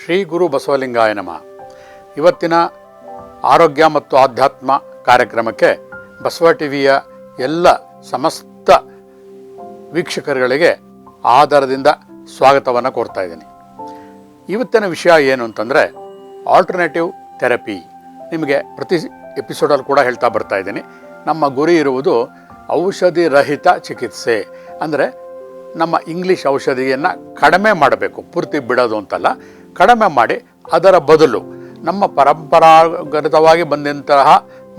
ಶ್ರೀ ಗುರು ಬಸವಲಿಂಗಾಯ ನಮಃ. ಇವತ್ತಿನ ಆರೋಗ್ಯ ಮತ್ತು ಆಧ್ಯಾತ್ಮ ಕಾರ್ಯಕ್ರಮಕ್ಕೆ ಬಸವ ಟಿವಿಯ ಎಲ್ಲ ಸಮಸ್ತ ವೀಕ್ಷಕರುಗಳಿಗೆ ಆಧಾರದಿಂದ ಸ್ವಾಗತವನ್ನು ಕೋರ್ತಾ ಇದ್ದೀನಿ. ಇವತ್ತಿನ ವಿಷಯ ಏನು ಅಂತಂದರೆ ಆಲ್ಟರ್ನೇಟಿವ್ ಥೆರಪಿ ನಿಮಗೆ ಪ್ರತಿ ಎಪಿಸೋಡಲ್ಲಿ ಕೂಡ ಹೇಳ್ತಾ ಬರ್ತಾ ಇದ್ದೀನಿ. ನಮ್ಮ ಗುರಿ ಇರುವುದು ಔಷಧಿ ರಹಿತ ಚಿಕಿತ್ಸೆ. ಅಂದರೆ ನಮ್ಮ ಇಂಗ್ಲೀಷ್ ಔಷಧಿಯನ್ನು ಕಡಿಮೆ ಮಾಡಬೇಕು, ಪೂರ್ತಿ ಬಿಡೋದು ಅಂತಲ್ಲ. ಕಡಿಮೆ ಮಾಡಿ ಅದರ ಬದಲು ನಮ್ಮ ಪರಂಪರಾಗತವಾಗಿ ಬಂದಂತಹ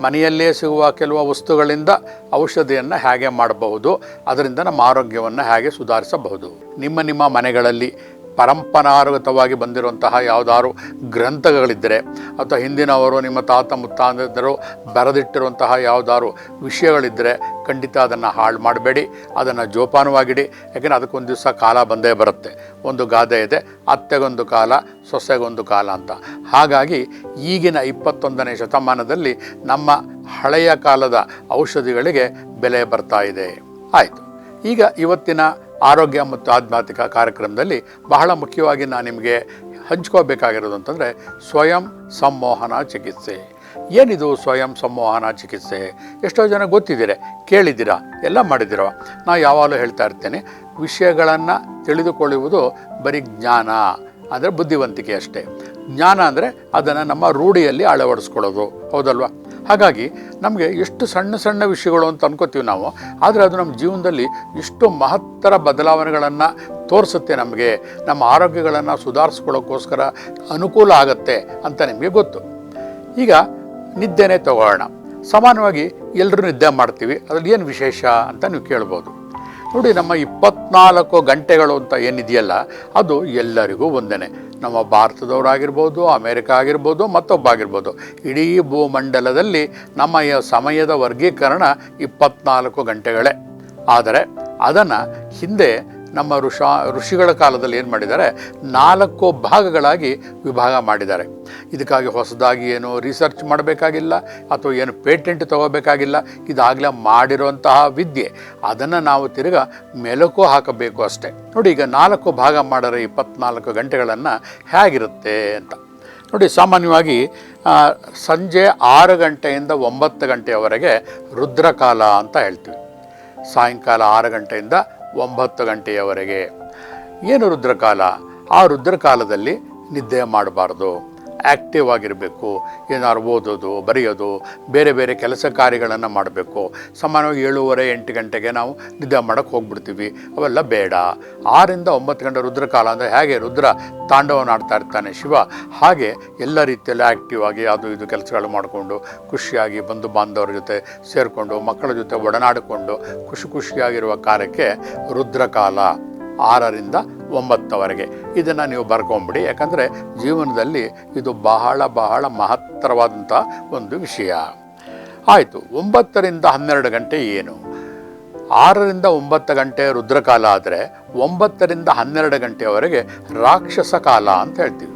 ಮನೆಯಲ್ಲೇ ಸಿಗುವ ಕೆಲವು ವಸ್ತುಗಳಿಂದ ಔಷಧಿಯನ್ನು ಹೇಗೆ ಮಾಡಬಹುದು, ಅದರಿಂದ ನಮ್ಮ ಆರೋಗ್ಯವನ್ನು ಹೇಗೆ ಸುಧಾರಿಸಬಹುದು. ನಿಮ್ಮ ನಿಮ್ಮ ಮನೆಗಳಲ್ಲಿ ಪರಂಪರಾಗತವಾಗಿ ಬಂದಿರುವಂತಹ ಯಾವುದಾದ್ರು ಗ್ರಂಥಗಳಿದ್ದರೆ ಅಥವಾ ಹಿಂದಿನವರು ನಿಮ್ಮ ತಾತ ಮುತ್ತಾಂದರು ಬರೆದಿಟ್ಟಿರುವಂತಹ ಯಾವುದಾದ್ರು ವಿಷಯಗಳಿದ್ದರೆ ಖಂಡಿತ ಅದನ್ನು ಹಾಳು ಮಾಡಬೇಡಿ, ಅದನ್ನು ಜೋಪಾನವಾಗಿಡಿ. ಯಾಕೆಂದರೆ ಅದಕ್ಕೊಂದು ದಿವಸ ಕಾಲ ಬಂದೇ ಬರುತ್ತೆ. ಒಂದು ಗಾದೆ ಇದೆ, ಅತ್ತೆಗೊಂದು ಕಾಲ, ಸೊಸೆಗೊಂದು ಕಾಲ ಅಂತ. ಹಾಗಾಗಿ ಈಗಿನ ಇಪ್ಪತ್ತೊಂದನೇ ಶತಮಾನದಲ್ಲಿ ನಮ್ಮ ಹಳೆಯ ಕಾಲದ ಔಷಧಿಗಳಿಗೆ ಬೆಲೆ ಬರ್ತಾ ಇದೆ. ಆಯಿತು. ಈಗ ಇವತ್ತಿನ ಆರೋಗ್ಯ ಮತ್ತು ಆಧ್ಯಾತ್ಮಿಕ ಕಾರ್ಯಕ್ರಮದಲ್ಲಿ ಬಹಳ ಮುಖ್ಯವಾಗಿ ನಾನು ನಿಮಗೆ ಹಂಚ್ಕೋಬೇಕಾಗಿರೋದು ಅಂತಂದರೆ ಸ್ವಯಂ ಸಂಮೋಹನ ಚಿಕಿತ್ಸೆ. ಏನಿದು ಸ್ವಯಂ ಸಂವಹನ ಚಿಕಿತ್ಸೆ? ಎಷ್ಟೋ ಜನ ಗೊತ್ತಿದ್ದೀರ, ಕೇಳಿದ್ದೀರಾ, ಎಲ್ಲ ಮಾಡಿದ್ದೀರ? ನಾ ಯಾವಾಗಲೂ ಹೇಳ್ತಾ ಇರ್ತೇನೆ, ವಿಷಯಗಳನ್ನು ತಿಳಿದುಕೊಳ್ಳುವುದು ಬರೀ ಜ್ಞಾನ, ಅಂದರೆ ಬುದ್ಧಿವಂತಿಕೆ ಅಷ್ಟೇ. ಜ್ಞಾನ ಅಂದರೆ ಅದನ್ನು ನಮ್ಮ ರೂಢಿಯಲ್ಲಿ ಅಳವಡಿಸ್ಕೊಳ್ಳೋದು, ಹೌದಲ್ವಾ? ಹಾಗಾಗಿ ನಮಗೆ ಎಷ್ಟು ಸಣ್ಣ ಸಣ್ಣ ವಿಷಯಗಳು ಅಂತ ಅನ್ಕೋತೀವಿ ನಾವು, ಆದರೆ ಅದು ನಮ್ಮ ಜೀವನದಲ್ಲಿ ಎಷ್ಟು ಮಹತ್ತರ ಬದಲಾವಣೆಗಳನ್ನು ತೋರಿಸುತ್ತೆ ನಮಗೆ. ನಮ್ಮ ಆರೋಗ್ಯಗಳನ್ನು ಸುಧಾರಿಸ್ಕೊಳ್ಳೋಕ್ಕೋಸ್ಕರ ಅನುಕೂಲ ಆಗುತ್ತೆ ಅಂತ ನಿಮಗೆ ಗೊತ್ತು. ಈಗ ನಿದ್ದೆನೇ ತಗೊಳ್ಳೋಣ. ಸಾಮಾನ್ಯವಾಗಿ ಎಲ್ಲರೂ ನಿದ್ದೆ ಮಾಡ್ತೀವಿ, ಅದರಲ್ಲಿ ಏನು ವಿಶೇಷ ಅಂತ ನೀವು ಕೇಳ್ಬೋದು. ನೋಡಿ, ನಮ್ಮ ಇಪ್ಪತ್ನಾಲ್ಕು ಗಂಟೆಗಳು ಅಂತ ಏನಿದೆಯಲ್ಲ, ಅದು ಎಲ್ಲರಿಗೂ ಒಂದೇ ನಮ್ಮ ಭಾರತದವರಾಗಿರ್ಬೋದು, ಅಮೇರಿಕ ಆಗಿರ್ಬೋದು, ಮತ್ತೊಬ್ಬ ಆಗಿರ್ಬೋದು. ಇಡೀ ಭೂಮಂಡಲದಲ್ಲಿ ನಮ್ಮ ಸಮಯದ ವರ್ಗೀಕರಣ ಇಪ್ಪತ್ನಾಲ್ಕು ಗಂಟೆಗಳೇ. ಆದರೆ ಅದನ್ನು ಹಿಂದೆ ನಮ್ಮ ಋಷ, ಋಷಿಗಳ ಕಾಲದಲ್ಲಿ ಏನು ಮಾಡಿದ್ದಾರೆ? ನಾಲ್ಕು ಭಾಗಗಳಾಗಿ ವಿಭಾಗ ಮಾಡಿದ್ದಾರೆ. ಇದಕ್ಕಾಗಿ ಹೊಸದಾಗಿ ಏನು ರಿಸರ್ಚ್ ಮಾಡಬೇಕಾಗಿಲ್ಲ, ಅಥವಾ ಏನು ಪೇಟೆಂಟ್ ತಗೋಬೇಕಾಗಿಲ್ಲ. ಇದಾಗಲೇ ಮಾಡಿರುವಂತಹ ವಿದ್ಯೆ. ಅದನ್ನು ನಾವು ತಿರ್ಗ ಮೆಲುಕು ಹಾಕಬೇಕು ಅಷ್ಟೇ. ನೋಡಿ, ಈಗ ನಾಲ್ಕು ಭಾಗ ಮಾಡರೆ ಇಪ್ಪತ್ನಾಲ್ಕು ಗಂಟೆಗಳನ್ನು ಹೇಗಿರುತ್ತೆ ಅಂತ. ನೋಡಿ, ಸಾಮಾನ್ಯವಾಗಿ ಸಂಜೆ ಆರು ಗಂಟೆಯಿಂದ ಒಂಬತ್ತು ಗಂಟೆಯವರೆಗೆ ರುದ್ರಕಾಲ ಅಂತ ಹೇಳ್ತೀವಿ. ಸಾಯಂಕಾಲ ಆರು ಗಂಟೆಯಿಂದ ಒಂಬತ್ತು ಗಂಟೆಯವರೆಗೆ. ಏನು ರುದ್ರಕಾಲ? ಆ ರುದ್ರಕಾಲದಲ್ಲಿ ನಿದ್ದೆ ಮಾಡಬಾರ್ದು. ಆ್ಯಕ್ಟಿವ್ ಆಗಿರಬೇಕು, ಏನಾದ್ರು ಓದೋದು, ಬರೆಯೋದು, ಬೇರೆ ಬೇರೆ ಕೆಲಸ ಕಾರ್ಯಗಳನ್ನು ಮಾಡಬೇಕು. ಸಾಮಾನ್ಯವಾಗಿ ಏಳುವರೆ, ಎಂಟು ಗಂಟೆಗೆ ನಾವು ನಿದ್ದೆ ಮಾಡೋಕ್ಕೆ ಹೋಗ್ಬಿಡ್ತೀವಿ. ಅವೆಲ್ಲ ಬೇಡ. ಆರಿಂದ ಒಂಬತ್ತು ಗಂಟೆ ರುದ್ರಕಾಲ ಅಂದರೆ ಹೇಗೆ ರುದ್ರ ತಾಂಡವನ ಆಡ್ತಾ ಇರ್ತಾನೆ ಶಿವ. ಹಾಗೆ ಎಲ್ಲ ರೀತಿಯಲ್ಲಿ ಆ್ಯಕ್ಟಿವ್ ಆಗಿ ಅದು ಇದು ಕೆಲಸಗಳು ಮಾಡಿಕೊಂಡು ಖುಷಿಯಾಗಿ ಬಂಧು ಬಾಂಧವರ ಜೊತೆ ಸೇರಿಕೊಂಡು ಮಕ್ಕಳ ಜೊತೆ ಒಡನಾಡಿಕೊಂಡು ಖುಷಿ ಖುಷಿಯಾಗಿರುವ ಕಾರ್ಯಕ್ಕೆ ರುದ್ರಕಾಲ ಆರರಿಂದ ಒಂಬತ್ತವರೆಗೆ. ಇದನ್ನು ನೀವು ಬರ್ಕೊಂಬಿಡಿ. ಯಾಕಂದರೆ ಜೀವನದಲ್ಲಿ ಇದು ಬಹಳ ಬಹಳ ಮಹತ್ತರವಾದಂಥ ಒಂದು ವಿಷಯ. ಆಯಿತು, ಒಂಬತ್ತರಿಂದ ಹನ್ನೆರಡು ಗಂಟೆ ಏನು? ಆರರಿಂದ ಒಂಬತ್ತು ಗಂಟೆ ರುದ್ರಕಾಲ ಆದರೆ ಒಂಬತ್ತರಿಂದ ಹನ್ನೆರಡು ಗಂಟೆಯವರೆಗೆ ರಾಕ್ಷಸ ಕಾಲ ಅಂತ ಹೇಳ್ತೀವಿ.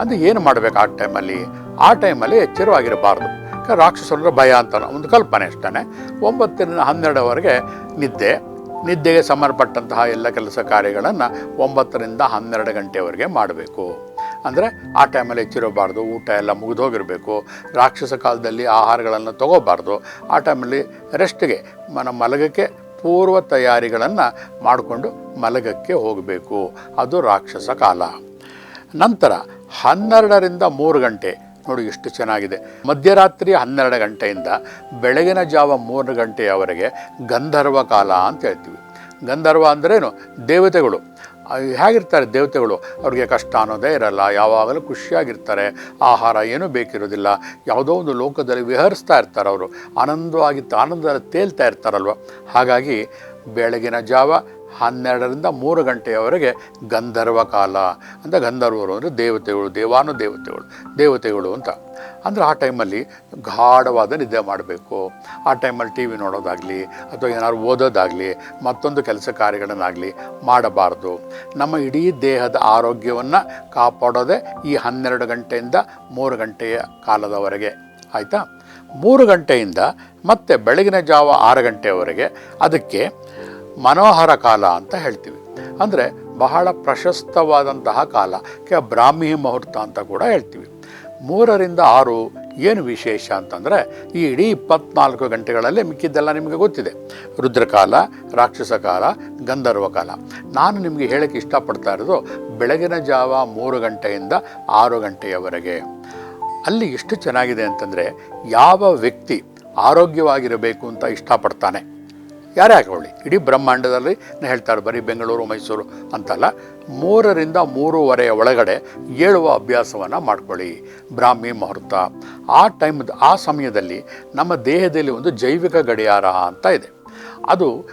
ಅಂದರೆ ಏನು ಮಾಡಬೇಕು ಆ ಟೈಮಲ್ಲಿ? ಆ ಟೈಮಲ್ಲಿ ಎಚ್ಚರವಾಗಿರಬಾರ್ದು. ರಾಕ್ಷಸರ ಭಯ ಅಂತ ಒಂದು ಕಲ್ಪನೆ ಅಷ್ಟೇ ಒಂಬತ್ತರಿಂದ ಹನ್ನೆರಡವರೆಗೆ ನಿದ್ದೆ. ನಿದ್ದೆಗೆ ಸಂಬಂಧಪಟ್ಟಂತಹ ಎಲ್ಲ ಕೆಲಸ ಕಾರ್ಯಗಳನ್ನು ಒಂಬತ್ತರಿಂದ ಹನ್ನೆರಡು ಗಂಟೆವರೆಗೆ ಮಾಡಬೇಕು. ಅಂದರೆ ಆ ಟೈಮಲ್ಲಿ ಹೆಚ್ಚಿರಬಾರ್ದು ಊಟ ಎಲ್ಲ ಮುಗಿದೋಗಿರಬೇಕು. ರಾಕ್ಷಸ ಕಾಲದಲ್ಲಿ ಆಹಾರಗಳನ್ನು ತಗೋಬಾರ್ದು. ಆ ಟೈಮಲ್ಲಿ ರೆಸ್ಟ್ಗೆ ಮನ ಮಲಗಕ್ಕೆ ಪೂರ್ವ ತಯಾರಿಗಳನ್ನು ಮಾಡಿಕೊಂಡು ಮಲಗಕ್ಕೆ ಹೋಗಬೇಕು. ಅದು ರಾಕ್ಷಸ ಕಾಲ. ನಂತರ ಹನ್ನೆರಡರಿಂದ ಮೂರು ಗಂಟೆ ನೋಡಿ ಎಷ್ಟು ಚೆನ್ನಾಗಿದೆ. ಮಧ್ಯರಾತ್ರಿ ಹನ್ನೆರಡು ಗಂಟೆಯಿಂದ ಬೆಳಗಿನ ಜಾವ ಮೂರು ಗಂಟೆಯವರೆಗೆ ಗಂಧರ್ವ ಕಾಲ ಅಂತ ಹೇಳ್ತೀವಿ. ಗಂಧರ್ವ ಅಂದ್ರೇನು? ದೇವತೆಗಳು. ಹೇಗಿರ್ತಾರೆ ದೇವತೆಗಳು? ಅವ್ರಿಗೆ ಕಷ್ಟ ಅನ್ನೋದೇ ಇರಲ್ಲ. ಯಾವಾಗಲೂ ಖುಷಿಯಾಗಿರ್ತಾರೆ. ಆಹಾರ ಏನೂ ಬೇಕಿರೋದಿಲ್ಲ. ಯಾವುದೋ ಒಂದು ಲೋಕದಲ್ಲಿ ವಿಹರಿಸ್ತಾ ಇರ್ತಾರೆ ಅವರು. ಆನಂದವಾಗಿ ಆನಂದ ತೇಲ್ತಾ ಇರ್ತಾರಲ್ವ? ಹಾಗಾಗಿ ಬೆಳಗಿನ ಜಾವ ಹನ್ನೆರಡರಿಂದ ಮೂರು ಗಂಟೆಯವರೆಗೆ ಗಂಧರ್ವ ಕಾಲ ಅಂತ ಗಂಧರ್ವರು ಅಂದರೆ ದೇವತೆಗಳು ದೇವಾನು ದೇವತೆಗಳು ದೇವತೆಗಳು ಅಂತ. ಅಂದರೆ ಆ ಟೈಮಲ್ಲಿ ಗಾಢವಾದ ನಿದ್ದೆ ಮಾಡಬೇಕು. ಆ ಟೈಮಲ್ಲಿ ಟಿ ವಿ ನೋಡೋದಾಗಲಿ ಅಥವಾ ಏನಾದ್ರು ಓದೋದಾಗಲಿ, ಮತ್ತೊಂದು ಕೆಲಸ ಕಾರ್ಯಗಳನ್ನಾಗಲಿ ಮಾಡಬಾರ್ದು. ನಮ್ಮ ಇಡೀ ದೇಹದ ಆರೋಗ್ಯವನ್ನು ಕಾಪಾಡೋದೇ ಈ ಹನ್ನೆರಡು ಗಂಟೆಯಿಂದ ಮೂರು ಗಂಟೆಯ ಕಾಲದವರೆಗೆ. ಆಯಿತಾ? ಮೂರು ಗಂಟೆಯಿಂದ ಮತ್ತೆ ಬೆಳಗಿನ ಜಾವ ಆರು ಗಂಟೆಯವರೆಗೆ ಅದಕ್ಕೆ ಮನೋಹರ ಕಾಲ ಅಂತ ಹೇಳ್ತೀವಿ. ಅಂದರೆ ಬಹಳ ಪ್ರಶಸ್ತವಾದಂತಹ ಕಾಲ, ಕೆ ಬ್ರಾಹ್ಮಿ ಮುಹೂರ್ತ ಅಂತ ಕೂಡ ಹೇಳ್ತೀವಿ. ಮೂರರಿಂದ ಆರು ಏನು ವಿಶೇಷ ಅಂತಂದರೆ, ಈ ಇಡೀ ಇಪ್ಪತ್ನಾಲ್ಕು ಗಂಟೆಗಳಲ್ಲಿ ಮಿಕ್ಕಿದ್ದೆಲ್ಲ ನಿಮಗೆ ಗೊತ್ತಿದೆ. ರುದ್ರಕಾಲ, ರಾಕ್ಷಸ ಕಾಲ, ಗಂಧರ್ವ ಕಾಲ. ನಾನು ನಿಮಗೆ ಹೇಳಕ್ಕೆ ಇಷ್ಟಪಡ್ತಾ ಇರೋದು ಬೆಳಗಿನ ಜಾವ ಮೂರು ಗಂಟೆಯಿಂದ ಆರು ಗಂಟೆಯವರೆಗೆ. ಅಲ್ಲಿ ಎಷ್ಟು ಚೆನ್ನಾಗಿದೆ ಅಂತಂದರೆ, ಯಾವ ವ್ಯಕ್ತಿ ಆರೋಗ್ಯವಾಗಿರಬೇಕು ಅಂತ ಇಷ್ಟಪಡ್ತಾನೆ. ಯಾರೇ ಹಾಕೊಳ್ಳಿ ಇಡೀ ಬ್ರಹ್ಮಾಂಡದಲ್ಲಿ ಹೇಳ್ತಾರೆ, ಬರೀ ಬೆಂಗಳೂರು, ಮೈಸೂರು ಅಂತಲ್ಲ. ಮೂರರಿಂದ ಮೂರುವರೆಯ ಒಳಗಡೆ ಏಳುವ ಅಭ್ಯಾಸವನ್ನು ಮಾಡ್ಕೊಳ್ಳಿ. ಬ್ರಾಹ್ಮಿ ಮುಹೂರ್ತ. ಆ ಟೈಮ್ ಆ ಸಮಯದಲ್ಲಿ ನಮ್ಮ ದೇಹದಲ್ಲಿ ಒಂದು ಜೈವಿಕ ಗಡಿಯಾರ ಅಂತ ಇದೆ. ಅದು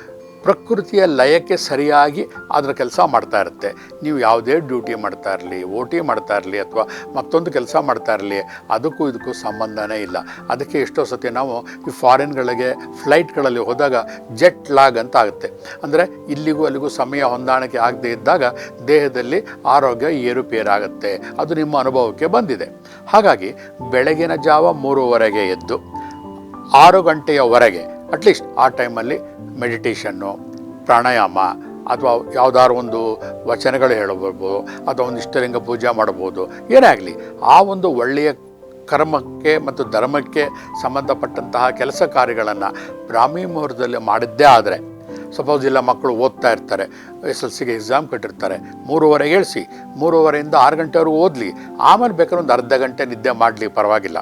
ಪ್ರಕೃತಿಯ ಲಯಕ್ಕೆ ಸರಿಯಾಗಿ ಅದರ ಕೆಲಸ ಮಾಡ್ತಾ ಇರುತ್ತೆ. ನೀವು ಯಾವುದೇ ಡ್ಯೂಟಿ ಮಾಡ್ತಾ ಇರಲಿ ಓ ಟಿ ಮಾಡ್ತಾ ಇರಲಿ ಅಥವಾ ಮತ್ತೊಂದು ಕೆಲಸ ಮಾಡ್ತಾ ಇರಲಿ, ಅದಕ್ಕೂ ಇದಕ್ಕೂ ಸಂಬಂಧನೇ ಇಲ್ಲ. ಅದಕ್ಕೆ ಎಷ್ಟೋ ಸತಿ ನಾವು ಈ ಫಾರಿನ್ಗಳಿಗೆ ಫ್ಲೈಟ್ಗಳಲ್ಲಿ ಹೋದಾಗ ಜೆಟ್ ಲಾಗ್ ಅಂತ ಆಗುತ್ತೆ. ಅಂದರೆ ಇಲ್ಲಿಗೂ ಅಲ್ಲಿಗೂ ಸಮಯ ಹೊಂದಾಣಿಕೆ ಆಗದೇ ಇದ್ದಾಗ ದೇಹದಲ್ಲಿ ಆರೋಗ್ಯ ಏರುಪೇರಾಗುತ್ತೆ. ಅದು ನಿಮ್ಮ ಅನುಭವಕ್ಕೆ ಬಂದಿದೆ. ಹಾಗಾಗಿ ಬೆಳಗಿನ ಜಾವ ಮೂರುವರೆಗೆ ಎದ್ದು ಆರು ಗಂಟೆಯವರೆಗೆ ಅಟ್ಲೀಸ್ಟ್ ಆ ಟೈಮಲ್ಲಿ ಮೆಡಿಟೇಷನ್ನು, ಪ್ರಾಣಾಯಾಮ ಅಥವಾ ಯಾವುದಾದ್ರು ಒಂದು ವಚನಗಳು ಹೇಳಬಹುದು ಅಥವಾ ಒಂದು ಇಷ್ಟಲಿಂಗ ಪೂಜೆ ಮಾಡ್ಬೋದು ಏನೇ ಆಗಲಿ, ಆ ಒಂದು ಒಳ್ಳೆಯ ಕರ್ಮಕ್ಕೆ ಮತ್ತು ಧರ್ಮಕ್ಕೆ ಸಂಬಂಧಪಟ್ಟಂತಹ ಕೆಲಸ ಕಾರ್ಯಗಳನ್ನು ಬ್ರಾಹ್ಮಿ ಮುಹೂರ್ತದಲ್ಲಿ ಮಾಡಿದ್ದೇ ಆದರೆ, ಸಪೋಸ್ ಇಲ್ಲ ಮಕ್ಕಳು ಓದ್ತಾ ಇರ್ತಾರೆ, ಎಸ್ ಎಲ್ ಸಿಗೆ ಎಕ್ಸಾಮ್ ಕಟ್ಟಿರ್ತಾರೆ ಮೂರುವರೆಗೆ ಏಳಿಸಿ, ಮೂರುವರೆಯಿಂದ ಆರು ಗಂಟೆವರೆಗೂ ಓದಲಿ, ಆಮೇಲೆ ಬೇಕಾದ್ರೆ ಒಂದು ಅರ್ಧ ಗಂಟೆ ನಿದ್ದೆ ಮಾಡಲಿ ಪರವಾಗಿಲ್ಲ.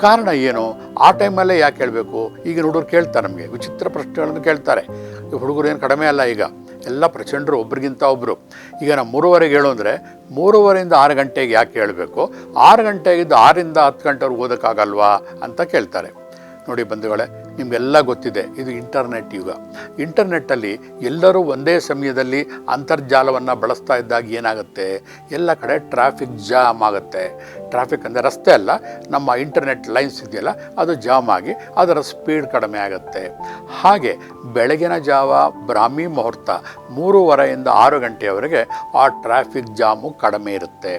ಕಾರಣ ಏನು? ಆ ಟೈಮಲ್ಲೇ ಯಾಕೆ ಹೇಳಬೇಕು? ಈಗ ಹುಡುಗರು ಕೇಳ್ತಾರೆ ನಮಗೆ, ವಿಚಿತ್ರ ಪ್ರಶ್ನೆಗಳನ್ನು ಕೇಳ್ತಾರೆ. ಹುಡುಗರು ಏನು ಕಡಿಮೆ ಅಲ್ಲ ಈಗ. ಎಲ್ಲ ಪ್ರಚಂಡರು ಒಬ್ರಿಗಿಂತ ಒಬ್ಬರು ಈಗ ನಾವು ಮೂರುವರೆಗೆ ಹೇಳು ಅಂದರೆ, ಮೂರುವರೆಯಿಂದ ಆರು ಗಂಟೆಗೆ ಯಾಕೆ ಹೇಳಬೇಕು? ಆರು ಗಂಟೆಗಿದ್ದು ಆರಿಂದ ಹತ್ತು ಗಂಟೆವರೆಗೆ ಓದೋಕ್ಕಾಗಲ್ವಾ ಅಂತ ಕೇಳ್ತಾರೆ. ನೋಡಿ ಬಂಧುಗಳೇ, ನಿಮಗೆಲ್ಲ ಗೊತ್ತಿದೆ, ಇದು ಇಂಟರ್ನೆಟ್ ಯುಗ. ಇಂಟರ್ನೆಟ್ಟಲ್ಲಿ ಎಲ್ಲರೂ ಒಂದೇ ಸಮಯದಲ್ಲಿ ಅಂತರ್ಜಾಲವನ್ನು ಬಳಸ್ತಾ ಇದ್ದಾಗ ಏನಾಗುತ್ತೆ? ಎಲ್ಲ ಕಡೆ ಟ್ರಾಫಿಕ್ ಜಾಮ್ ಆಗುತ್ತೆ. ಟ್ರಾಫಿಕ್ ಅಂದರೆ ರಸ್ತೆ ಅಲ್ಲ, ನಮ್ಮ ಇಂಟರ್ನೆಟ್ ಲೈನ್ಸ್ ಇದೆಯಲ್ಲ, ಅದು ಜಾಮ್ ಆಗಿ ಅದರ ಸ್ಪೀಡ್ ಕಡಿಮೆ ಆಗುತ್ತೆ. ಹಾಗೆ ಬೆಳಗಿನ ಜಾವ, ಬ್ರಾಹ್ಮಿ ಮುಹೂರ್ತ, ಮೂರುವರೆಯಿಂದ ಆರು ಗಂಟೆಯವರೆಗೆ ಆ ಟ್ರಾಫಿಕ್ ಜಾಮು ಕಡಿಮೆ ಇರುತ್ತೆ.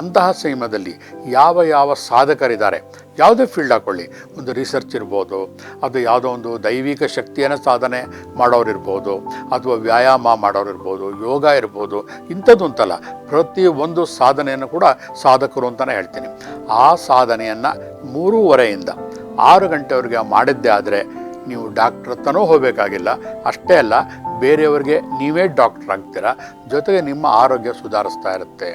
ಅಂತಹ ಸಮಯದಲ್ಲಿ ಯಾವ ಯಾವ ಸಾಧಕರಿದ್ದಾರೆ? ಯಾವುದೇ ಫೀಲ್ಡ್ ಹಾಕ್ಕೊಳ್ಳಿ ಒಂದು ರಿಸರ್ಚ್ ಇರ್ಬೋದು, ಅದು ಯಾವುದೋ ಒಂದು ದೈವಿಕ ಶಕ್ತಿಯನ್ನು ಸಾಧನೆ ಮಾಡೋರಿರ್ಬೋದು ಅಥವಾ ವ್ಯಾಯಾಮ ಮಾಡೋರಿರ್ಬೋದು ಯೋಗ ಇರ್ಬೋದು, ಇಂಥದ್ದು ಅಂತಲ್ಲ ಪ್ರತಿಯೊಂದು ಸಾಧನೆಯನ್ನು ಕೂಡ ಸಾಧಕರು ಅಂತಲೇ ಹೇಳ್ತೀನಿ. ಆ ಸಾಧನೆಯನ್ನು ಮೂರುವರೆಯಿಂದ ಆರು ಗಂಟೆವರೆಗೆ ಮಾಡಿದ್ದೇ ಆದರೆ ನೀವು ಡಾಕ್ಟ್ರ್ ಹತ್ರನೂ ಹೋಗಬೇಕಾಗಿಲ್ಲ. ಅಷ್ಟೇ ಅಲ್ಲ, ಬೇರೆಯವರಿಗೆ ನೀವೇ ಡಾಕ್ಟ್ರ್ ಆಗ್ತೀರಾ? ಜೊತೆಗೆ ನಿಮ್ಮ ಆರೋಗ್ಯ ಸುಧಾರಿಸ್ತಾ ಇರುತ್ತೆ.